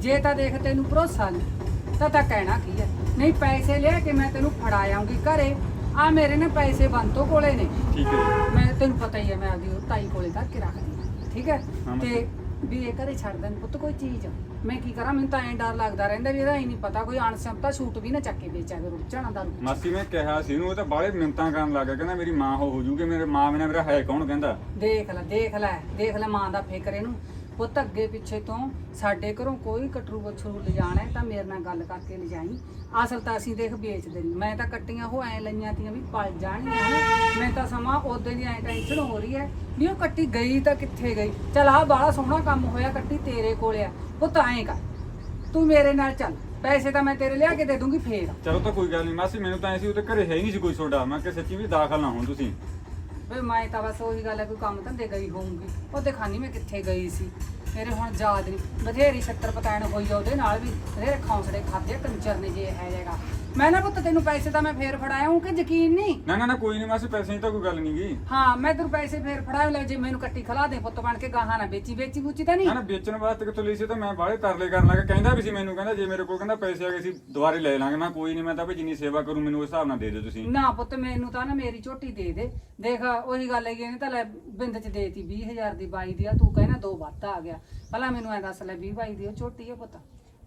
ਜੇ ਤਾਂ ਦੇਖ ਤੈਨੂੰ ਭਰੋਸਾ ਨਹੀਂ ਤਾਂ ਤਾਂ ਕਹਿਣਾ ਕੀ ਹੈ? ਨਹੀਂ ਪੈਸੇ ਲਿਆ ਕੇ ਮੈਂ ਤੈਨੂੰ ਫੜਾ ਆਉਂਗੀ ਘਰੇ। ਆ ਮੇਰੇ ਨੇ ਪੈਸੇ ਬੰਤੋ ਕੋਲੇ ਨੇ। ਠੀਕ ਹੈ ਜੀ। ਮੈਂ ਤੈਨੂੰ ਪਤਾ ਹੀ ਹੈ ਮੈਂ ਆਪਦੀ ਤਾਈ ਕੋਲੇ ਧਰ ਕੇ ਰੱਖਦੀ ਠੀਕ ਹੈ? ਹਾਂ, ਮੈਂ- ਤੇ ਵੀ ਇਹ ਘਰੇ ਛੱਡ ਦੇਣ ਪੁੱਤ ਕੋਈ ਚੀਜ਼। ਮੈਂ ਕੀ ਕਰਾਂ? ਮੈਨੂੰ ਤਾਂ ਐਂ ਡਰ ਲੱਗਦਾ ਰਹਿੰਦਾ ਵੀ ਇਹਦਾ ਹੀ ਨਹੀਂ ਪਤਾ। ਕੋਈ ਅਣਸੰਭਤਾ ਛੂਟ ਵੀ ਨਾ ਚੱਕ ਕੇ ਵੇਚਿਆ ਕਰੋ ਝਾਣਾ ਦਾ ਮਾਸੀ ਮੈਂ ਕਿਹਾ ਸੀ ਉਹਨੂੰ ਉਹ ਤਾਂ ਬਾਹਲੇ ਮਿੰਤਾਂ ਕਰਨ ਲੱਗਾ ਕਹਿੰਦਾ ਮੇਰੀ ਮਾਂ ਹੋ ਹੋ ਜੂਗੀ। ਮੇਰੇ ਮਾਂ ਬਿਨਾਂ ਮੇਰਾ ਹੈ ਕੌਣ? ਕਹਿੰਦਾ। ਦੇਖ ਲੈ ਦੇਖ ਲੈ ਦੇਖ ਲੈ ਮਾਂ ਦਾ ਫਿਕਰ ਇਹਨੂੰ। ਪੁੱਤ, ਅੱਗੇ ਪਿੱਛੇ ਤੋਂ ਸਾਡੇ ਘਰੋਂ ਕੋਈ ਕਟਰੂ ਬਛਰੂ ਲਿਜਾਣਾ ਹੈ ਤਾਂ ਮੇਰੇ ਨਾਲ ਗੱਲ ਕਰਕੇ ਲਿਜਾਈ। ਅਸਲ ਤਾਂ ਅਸੀਂ ਦੇਖ ਵੇਚਦੇ ਨਹੀਂ ਮੈਂ ਤਾਂ ਕੱਟੀਆਂ ਉਹ ਐ ਲਈਆਂ ਤੀਆਂ ਵੀ ਪਲ ਜਾਣੀਆਂ ਹਨਾ। ਮੈਂ ਤਾਂ ਸਮਾਂ ਉਦੋਂ ਦੀ ਐ ਟੈਨਸ਼ਨ ਹੋ ਰਹੀ ਹੈ ਵੀ ਉਹ ਕੱਟੀ ਗਈ ਤਾਂ ਕਿੱਥੇ ਗਈ? ਚਲ ਆਹ ਬਾਹਲਾ ਸੋਹਣਾ ਕੰਮ ਹੋਇਆ, ਕੱਟੀ ਤੇਰੇ ਕੋਲੇ ਆ। ਪੁੱਤ, ਐਂ ਕਰ। ਤੂੰ ਮੇਰੇ ਨਾਲ ਚੱਲ। ਪੈਸੇ ਤਾਂ ਮੈਂ ਤੇਰੇ ਲਿਆ ਕੇ ਦੇ ਦੂੰਗੀ, ਫੇਰ। ਚਲੋ ਤਾਂ ਕੋਈ ਗੱਲ ਨਹੀਂ ਮਾਸੀ, ਮੈਨੂੰ ਤਾਂ ਐ ਸੀ ਘਰੇ ਹੈ ਹੀ ਨਹੀਂ ਸੀ ਕੋਈ ਛੋਡਾ ਮੈਂ ਕਿ ਸੱਚੀ ਵੀ ਦਾਖਲ ਨਾ ਹੋਣ ਤੁਸੀਂ। ਵੇ ਮੈਂ ਤਾਂ ਬਸ ਉਹੀ ਗੱਲ ਹੈ ਕੋਈ ਕੰਮ ਧੰਦੇ ਗਈ ਹੋਊਂਗੀ। ਉਹ ਦਿਖਾਨੀ ਮੈਂ ਕਿੱਥੇ ਗਈ ਸੀ। ਮੇਰੇ ਹੁਣ ਯਾਦ ਨਹੀਂ ਬਥੇਰੀ ਛੱਤਰ ਪਤਾਣ ਹੋਈ ਆ ਉਹਦੇ ਨਾਲ ਵੀ। ਬਥੇਰੇ ਖੌਂਸੜੇ ਖਾਦੇ ਕੰਜਰ ਨੇ ਜੇ ਹੈ ਜਗਾ ਮੈਂ ਨਾ ਪੁੱਤ ਤੈਨੂੰ ਪੈਸੇ ਤਾਂ ਮੈਂ ਫੇਰ ਫੜਾਇਆ ਹੂੰ ਕਿ ਯਕੀਨ ਨਹੀਂ? ਨਾ ਨਾ ਨਾ ਕੋਈ ਨਹੀਂ ਮਾਸੀ ਪੈਸੇ ਦੀ ਤਾਂ ਕੋਈ ਗੱਲ ਨਹੀਂ ਗੀ। ਹਾਂ ਮੈਂ ਤੈਨੂੰ ਪੈਸੇ ਫੇਰ ਫੜਾਇਆ ਲੈ ਜੇ ਮੈਨੂੰ ਕੱਟੀ ਖਲਾ ਦੇ ਪੁੱਤ ਬਣ ਕੇ ਗਾਹਾਂ ਨਾ ਵੇਚੀ ਵੇਚੀ ਬੂਚੀ ਤਾਂ ਨਹੀਂ? ਨਾ ਨਾ ਵੇਚਣ ਵਾਸਤੇ ਕਿੱਥੋਂ ਲਈ ਸੀ ਤਾਂ ਮੈਂ ਬਾਹਲੇ ਤਰਲੇ ਕਰਨ ਲੱਗਾ। ਕਹਿੰਦਾ ਵੀ ਸੀ ਮੈਨੂੰ ਕਹਿੰਦਾ ਜੇ ਮੇਰੇ ਕੋਲ ਕਹਿੰਦਾ ਪੈਸੇ ਆ ਗਏ ਸੀ ਦੁਬਾਰੇ ਲੈ ਲਾਂਗੇ। ਮੈਂ ਕੋਈ ਨਹੀਂ ਮੈਂ ਤਾਂ ਵੀ ਜਿੰਨੀ ਸੇਵਾ ਕਰੂੰ ਮੈਨੂੰ ਉਸ ਹਿਸਾਬ ਨਾਲ ਦੇ ਦਿਓ ਤੁਸੀਂ। ਨਾ ਪੁੱਤ ਮੈਨੂੰ ਤਾਂ ਨਾ ਮੇਰੀ ਝੋਟੀ ਦੇ ਦੇ। ਦੇਖ ਉਹੀ ਗੱਲ ਹੈਗੀ ਇਹਨੇ ਤਾਂ ਲੈ ਬਿੰਦ ਚ ਦੇਤੀ 20000 ਦੀ ਬਾਈ ਦੀ ਆ ਤੂੰ ਕਹਿਣਾ ਦੋ ਵੱਧ ਆ ਗਿਆ। ਪਹਿਲਾਂ ਮੈਨੂੰ ਐ ਦੱਸ ਲੈ 20 ਬਾਈ ਦੀ ਉਹ ਝੋਟੀ ਹੈ ਪੁੱਤ।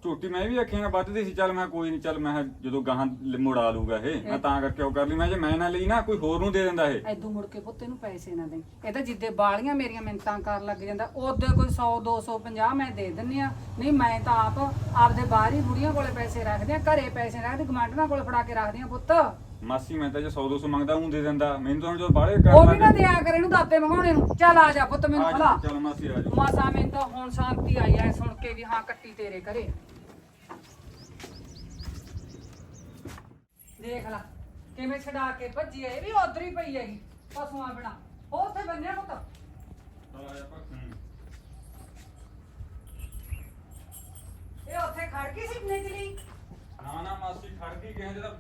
ਝੋਟੀ ਮੈਂ ਵੀ ਆਖੀਆਂ ਵੱਧਦੀ ਸੀ ਚੱਲ ਮੈਂ ਕੋਈ ਨਹੀਂ ਚੱਲ ਮੈਂ ਕਿਹਾ ਜਦੋਂ ਗਾਹਾਂ ਲ- ਮੁੜਾ ਲੂਗਾ ਇਹ ਮੈਂ ਤਾਂ ਕਰਕੇ ਉਹ ਕਰ ਲਈ ਮੈਂ ਜੇ ਮੈਂ ਨਾ ਲਈ ਨਾ ਕੋਈ ਹੋਰ ਨੂੰ ਦੇ ਦਿੰਦਾ ਇਹ। ਐਦੂ ਮੁੜ ਕੇ ਪੁੱਤ ਇਹਨੂੰ ਪੈਸੇ ਨਾ ਦੇ। ਇਹ ਤਾਂ ਜਿੱਦੇ ਬਾਲੀਆਂ ਮੇਰੀਆਂ ਮਿੰਤਾਂ ਕਰਨ ਲੱਗ ਜਾਂਦਾ ਉਹਦੇ ਕੋਈ 100 250 ਮੈਂ ਦੇ ਦਿੰਨੀ ਆ। ਨਹੀਂ ਮੈਂ ਤਾਂ ਆਪ ਆਪਦੇ ਬਾਹਰ ਹੀ ਬੁੜੀਆਂ ਕੋਲੇ ਪੈਸੇ ਰੱਖਦੇ ਆ ਘਰੇ ਪੈਸੇ ਰੱਖਦੇ ਗਮਾਂਡਣਾ ਕੋਲੇ ਫੜਾ ਕੇ ਰੱਖਦੇ ਆ ਪੁੱਤ। ਮਾਸੀ ਮੈਂ ਤਾਂ ਜੇ 100 200 ਮੰਗਦਾ ਉਹ ਦੇ ਦਿੰਦਾ। ਮੈਨੂੰ ਤਾਂ ਹੁਣ ਜਦੋਂ ਬਾਹਲੇ ਉਹ ਵੀ ਨਾ ਦਿਆ ਕਰ ਇਹਨੂੰ ਦਾਤੇ ਮੰਗਾਉਣੇ ਨੂੰ। ਚੱਲ ਆ ਜਾ ਪੁੱਤ ਮੈਨੂੰ ਖਲਾ ਚੱਲ ਮਾਸੀ ਆ ਜਾ। ਮਾਸਾ ਮੈਨੂੰ ਤਾਂ ਹੁਣ ਸ਼ਾਂਤੀ ਆਈ ਐ ਸੁਣ ਕੇ ਵੀ ਹਾਂ ਕੱਟੀ ਤੇਰੇ ਘਰੇ। ਦੇਖ ਲੈ ਕਿਵੇਂ ਛਡਾ ਕੇ ਭੱਜੀ ਐ ਇਹ ਵੀ ਉਧਰ ਹੀ ਪਈ ਹੈਗੀ ਪਸ਼ੂਆਂ ਬਿਨਾ। ਉਹ ਉੱਥੇ ਬੰਨਿਆ ਪੁੱਤ। ਇਹ ਉੱਥੇ ਖੜ ਗਈ ਸੀ ਨਿਕਲੀ ਨਾ ਨਾ ਮਾਸੀ ਖੜ ਗਈ ਕਿਸੇ ਦਾ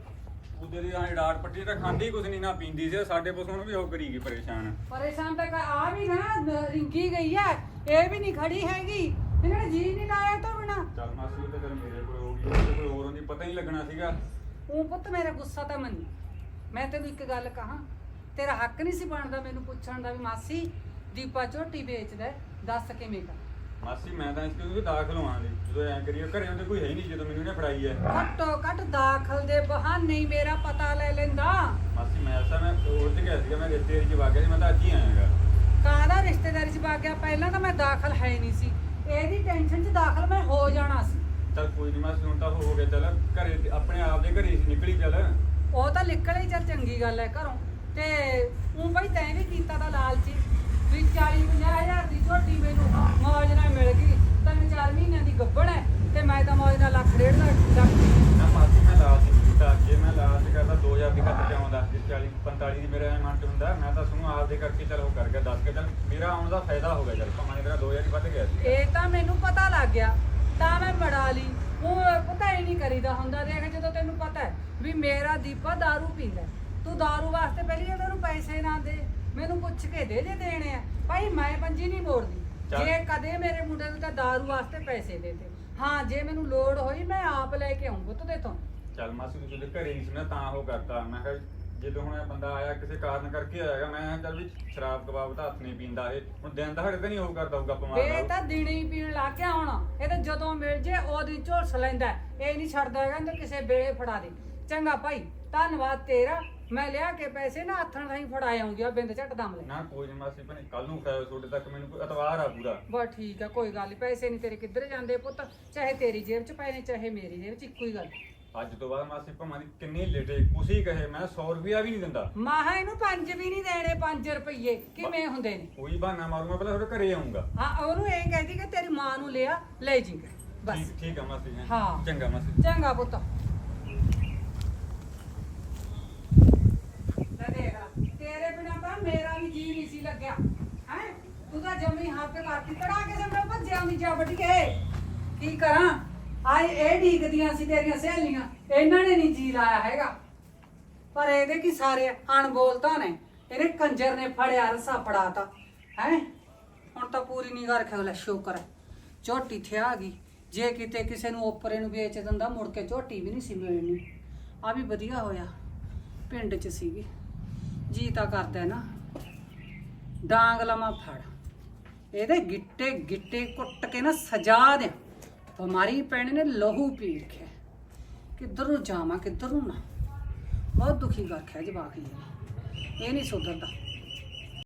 ਉਹਦੇ ਦੀ ਆਂ ਡਾਟ ਪੱਟੀ ਤਾਂ ਖਾਂਦੀ ਕੁਛ ਨਹੀਂ ਨਾ ਪੀਂਦੀ ਸੀ ਸਾਡੇ ਪਸ਼ੂ ਨੂੰ ਵੀ ਉਹ ਕਰੀ ਗਈ ਪਰੇਸ਼ਾਨ। ਪਰੇਸ਼ਾਨ ਤਾਂ ਕਰ- ਆ ਵੀ ਨਾ ਨ- ਰਿੰਗੀ ਗਈ ਐ ਇਹ ਵੀ ਨਹੀਂ ਖੜੀ ਹੈਗੀ। ਇਹਨਾਂ ਨੇ ਜੀ ਨਹੀਂ ਲਾਇਆ ਤੋਂ ਬਿਨਾ। ਚੱਲ ਮਾਸੀ ਉਹ ਤਾਂ ਮੇਰੇ ਕੋਲ ਹੋ ਗਈ ਉਹਦੇ ਕੋਲ ਹੋਰ ਹੁੰਦੀ ਪਤਾ ਹੀ ਲੱਗਣਾ ਸੀਗਾ। ਉਹ ਪੁੱਤ ਮੇਰਾ ਗੁੱਸਾ ਤਾਂ ਮੰਨੀ ਮੈਂ ਤੈਨੂੰ ਇੱਕ ਗੱਲ ਕਹਾਂ ਤੇਰਾ ਹੱਕ ਨਹੀਂ ਸੀ ਬਣਦਾ ਮੈਨੂੰ ਪੁੱਛਣ ਦਾ ਵੀ ਮਾਸੀ ਦੀਪਾ ਝੋਟੀ ਵੇਚਦਾ ਹੈ, ਦੱਸ ਕਿਵੇਂ ਕਰ ਮਾਸੀ ਮੈਂ ਤਾਂ ਇਸ ਕਿਉਂ ਦਾਖਲ ਹੋਣਾ ਲਈ ਜਦੋਂ ਐਂ ਕਰੀਏ ਘਰੇ ਹੁੰਦੇ ਕੋਈ ਹੈ ਹੀ ਨਹੀਂ ਜਦੋਂ ਮੈਨੂੰ ਇਹਨੇ ਫੜਾਈ ਹੈ। ਘੱਟੋ ਘੱਟ ਦਾਖਲ ਦੇ ਬਹਾਨੇ ਹੀ ਮੇਰਾ ਪਤਾ ਲੈ ਲੈਂਦਾ। ਮਾਸੀ ਮੈਂ ਅਸਾਂ ਮੈਂ ਹੋਰ ਤੇ ਗਿਆ ਸੀਗਾ ਮੈਂ ਰਿਸ਼ਤੇਦਾਰੀ ਚ ਵਗ ਗਿਆ ਸੀ ਮੈਂ ਤਾਂ ਅੱਜ ਹੀ ਆਇਆਗਾ ਕਾਹਦਾ ਰਿਸ਼ਤੇਦਾਰੀ ਚ ਪਾ ਗਿਆ? ਪਹਿਲਾਂ ਤਾਂ ਮੈਂ ਦਾਖਲ ਹੈ ਨਹੀਂ ਸੀ। ਇਹਦੀ ਟੈਨਸ਼ਨ ਚ ਦਾਖਲ ਮੈਂ ਹੋ ਜਾਣਾ ਸੀ। ਚੱਲ ਕੋਈ ਨਹੀਂ ਮਾਸੀ ਹੁਣ ਤਾਂ ਹੋ ਗਿਆ ਚੱਲ ਘਰੇ ਤੇ ਆਪਣੇ ਆਪ ਦੇ ਘਰੇ ਸੀ ਨਿਕਲੀ ਚੱਲ। ਉਹ ਤਾਂ ਨਿਕਲੇ ਹੀ ਚੱਲ ਚੰਗੀ ਗੱਲ ਹੈ ਘਰੋਂ। ਤੇ ਉਹ ਬਈ ਤੈਂ ਵੀ ਕੀਤਾ ਤਾਂ ਲਾਲਚੀ ਵੀ 40 ਹਜ਼ਾਰ ਦੀ ਝੋਟੀ ਮੈਨੂੰ ਮੌਜ ਨਾਲ ਮਿਲ ਗਈ। ਤਿੰਨ ਚਾਰ ਮਹੀਨਿਆਂ ਦੀ ਗੱਭਣ ਹੈ ਤੇ ਮੈਂ ਤਾਂ ਮੌਜ ਨਾਲ ਲੱਖ ਡੇਢ ਲੱਖ ਲੱਖ ਨਾ ਮਾਸੀ ਮੈਂ ਲਾਲਚ ਨਹੀਂ ਕੀਤਾ ਜੇ ਮੈਂ ਲਾਲਚ ਕਰਦਾ 2000 ਦੀ ਚ ਆਉਂਦਾ ਜੇ 40 45 ਦੀ ਮੇਰੇ ਅਮਾਉਂਟ ਹੁੰਦਾ ਮੈਂ ਤਾਂ ਸੁਣੂ ਆਪਦੇ ਕਰਕੇ ਚੱਲ ਉਹ ਕਰ ਗਿਆ ਦੱਸ ਕੇ ਚੱਲ ਮੇਰਾ ਆਉਣ ਦਾ ਫਾਇਦਾ ਹੋ ਗਿਆ ਚੱਲ ਭਾਵੇਂ ਮੇਰਾ 2000 ਹੀ ਵੱਧ ਗਿਆ ਸੀ। ਇਹ ਤਾਂ ਮੈਨੂੰ ਪਤਾ ਲੱਗ ਗਿਆ। ਤਾਂ ਮੈਂ ਮੜਾ ਲਈ ਉਹ ਪਤਾ ਹੀ ਨਹੀਂ ਕਰੀਦਾ ਹੁੰਦਾ ਦੇਖ ਜਦੋਂ ਤੈਨੂੰ ਪਤਾ ਹੈ ਵੀ ਮੇਰਾ ਦੀਪਾ दारू ਪੀਂਦਾ ਹੈ। ਤੂੰ दारू ਵਾਸਤੇ ਪਹਿਲੀ ਇਹਨਾਂ ਨੂੰ ਪੈਸੇ ਨਾ ਦੇ ਮੈਨੂੰ ਪੁੱਛ ਕੇ ਦੇ ਜੇ ਦੇਣੇ ਆ ਭਾਈ ਮੈਂ ਪੰਜੀ ਨਹੀਂ ਮੋੜਦੀ ਚੱਲ। ਜੇ ਕਦੇ ਮੇਰੇ ਮੁੰਡੇ ਨੂੰ ਤਾਂ दारू ਵਾਸਤੇ ਪੈਸੇ ਦੇ ਦੇ ਹਾਂ ਜੇ ਮੈਨੂੰ ਲੋੜ ਹੋਈ ਮੈਂ ਆਪ ਲੈ ਕੇ ਆਉਂਗਾ ਤੂੰ ਤੋਂ ਚੱਲ ਮਾਸੀ ਤੂੰ ਤੁਹਾਡੇ ਘਰੇ ਨਹੀਂ ਸੀ ਮੈਂ ਤਾਂ ਉਹ ਕਰਤਾ ਮੈਂ ਕਿਹਾ ਜਦੋਂ ਹੁਣ ਇਹ ਬੰਦਾ ਆਇਆ ਕਿਸੇ ਕਾਰਨ ਕਰਕੇ ਆਏਗਾ ਮੈਂ ਕਿਹਾ ਚੱਲ ਵੀ ਸ਼ਰਾਬ ਕਬਾਬ ਤਾਂ ਹੱਥ ਨਹੀਂ ਪੀਂਦਾ ਇਹ। ਹੁਣ ਦਿਨ ਦਹਾੜੇ ਤਾਂ ਨਹੀਂ ਉਹ ਕਰਦਾ ਹੋਊਗਾ ਇਹ ਪਮਾਰ ਤਾਂ ਦਿਨੇ ਹੀ ਪੀਣ ਲੱਗ ਗਿਆ ਹੁਣ। ਇਹ ਤਾਂ ਜਦੋਂ ਮਿਲ ਜੇ ਉਹਦੀ ਝੋਲਸ ਲੈਂਦਾ ਹੈ। ਇਹ ਨਹੀਂ ਛੱਡਦਾ ਹੈਗਾ ਤੇ ਕਿਸੇ ਵੇਲੇ ਫੜਾ ਦੇ। ਚੰਗਾ ਭਾਈ ਧੰਨਵਾਦ ਤੇਰਾ। ਮੈਂ ਲਿਆ ਕੇ ਪੈਸੇ ਨਾ ਹੱਥਾਂ ਥਾਈ ਫੜਾ ਆਉਂਗੀ ਆ ਬਿੰਦ ਝੱਟ ਦਮ ਲੈ। ਨਾ ਕੋਈ ਨਹੀਂ ਮਾਸੀ ਭਣੇ ਕੱਲ ਨੂੰ ਫਾਇਦਾ ਤੁਹਾਡੇ ਤੱਕ ਮੈਨੂੰ ਕੋਈ ਇਤਵਾਰ ਆ ਪੂਰਾ। ਬਸ ਠੀਕ ਆ ਕੋਈ ਗੱਲ ਨਹੀਂ ਪੈਸੇ ਨਹੀਂ ਤੇਰੇ ਕਿੱਧਰ ਜਾਂਦੇ ਪੁੱਤ। ਚਾਹੇ ਤੇਰੀ ਜੇਬ 'ਚ ਪਏ ਨੇ ਚਾਹੇ ਮੇਰੀ ਜੇਬ 'ਚ ਇੱਕੋ ਹੀ ਗੱਲ। ਅੱਜ ਤੋਂ ਬਾਅਦ ਮਾਸੀ ਭਮਾ ਦੀ ਕਿੰਨੀ ਲੇਟੇ ਹੀ ਕਹੇ ਮੈਂ 100 ਰੁਪਿਆ ਵੀ ਨਹੀਂ ਦਿੰਦਾ। ਮਾਹਾ ਇਹਨੂੰ ਪੰਜ ਵੀ ਨਹੀਂ ਦੇਣੇ 5 ਰੁਪਏ ਕਿਵੇਂ ਹੁੰਦੇ ਨੇ? ਕੋਈ ਬਹਾਨਾ ਮਾਰੂ ਮੈਂ ਪਹਿਲਾਂ ਤੁਹਾਡੇ ਘਰੇ ਆਉਂਗਾ ਹਾਂ ਉਹਨੂੰ ਇਹ ਕਹਿੰਦੀ ਕਿ ਤੇਰੀ ਮਾਂ ਨੂੰ ਲਿਆ ਲੈ ਜੀ ਬਸ। ਠੀਕ ਠੀਕ ਆ ਮਾਸੀ ਹੈਂ। ਹਾਂ। ਚੰਗਾ ਮਾਸੀ ਚੰਗਾ ਪੁੱਤ। ਲੈ ਦੇਖ ਲਾ, ਤੇਰੇ ਬਿਨਾ ਤਾਂ ਮੇਰਾ ਵੀ ਜੀ ਨਹੀਂ ਸੀ ਲੱਗਿਆ। ਹੈ? ਤੂੰ ਤਾਂ ਜਮੀ ਹਾਂ ਆਪੇ ਕਰਤੀ ਕੜਾ ਕੇ ਜਮਣਾ ਭੱਜਿਆ ਨਹੀਂ ਜਾ ਵੱਢ ਕੇ। ਕੀ ਕਰਾਂ? ਆਏ, ਇਹ ਢੀਕਦੀਆਂ ਸੀ ਤੇਰੀਆਂ ਸਹੇਲੀਆਂ। ਇਹਨਾਂ ਨੇ ਨਹੀਂ ਜੀ ਲਾਇਆ ਹੈਗਾ। ਪਰ ਇਹਦੇ ਕੀ ਸਾਰੇ ਅਣਬੋਲਤਾ ਨੇ? ਇਹਨੇ ਕੰਜਰ ਨੇ ਫੜਿਆ, ਰਸਾ ਫੜਾਤਾ। ਹੈ? ਹੁਣ ਤਾਂ ਪੂਰੀ ਨਿਗਾਹ ਰੱਖਿਆ, ਲੈ ਸ਼ੁਕਰ ਹੈ। ਝੋਟੀ ਥਿਆ ਆ ਗਈ। ਜੇ ਕਿਤੇ ਕਿਸੇ ਨੂੰ ਓਪਰੇ ਨੂੰ ਵੇਚ ਦਿੰਦਾ, ਮੁੜ ਕੇ ਝੋਟੀ ਵੀ ਨਹੀਂ ਸੀ ਮਿਲਣੀ। ਆ ਵੀ ਵਧੀਆ ਹੋਇਆ, ਪਿੰਡ 'ਚ ਸੀਗੀ। ਜੀ ਤਾਂ ਕਰਦਾ ਨਾ। ਡਾਂਗ ਲਵਾਂ ਫੜ। ਇਹਦੇ ਗਿੱਟੇ ਗਿੱਟੇ ਕੁੱਟ ਕੇ ਨਾ ਸਜਾ ਦੇ ਬਿਮਾਰੀ ਪੈਣੇ ਨੇ, ਲਹੂ ਪੀ ਰਖਿਆ। ਕਿੱਧਰ ਨੂੰ ਜਾਵਾਂ, ਕਿੱਧਰ ਨੂੰ। ਨਾ ਬਹੁਤ ਦੁਖੀ ਕਰ ਰੱਖਿਆ ਜਵਾਕ ਜੀ। ਇਹ ਨਹੀਂ ਸੁਧਰਦਾ।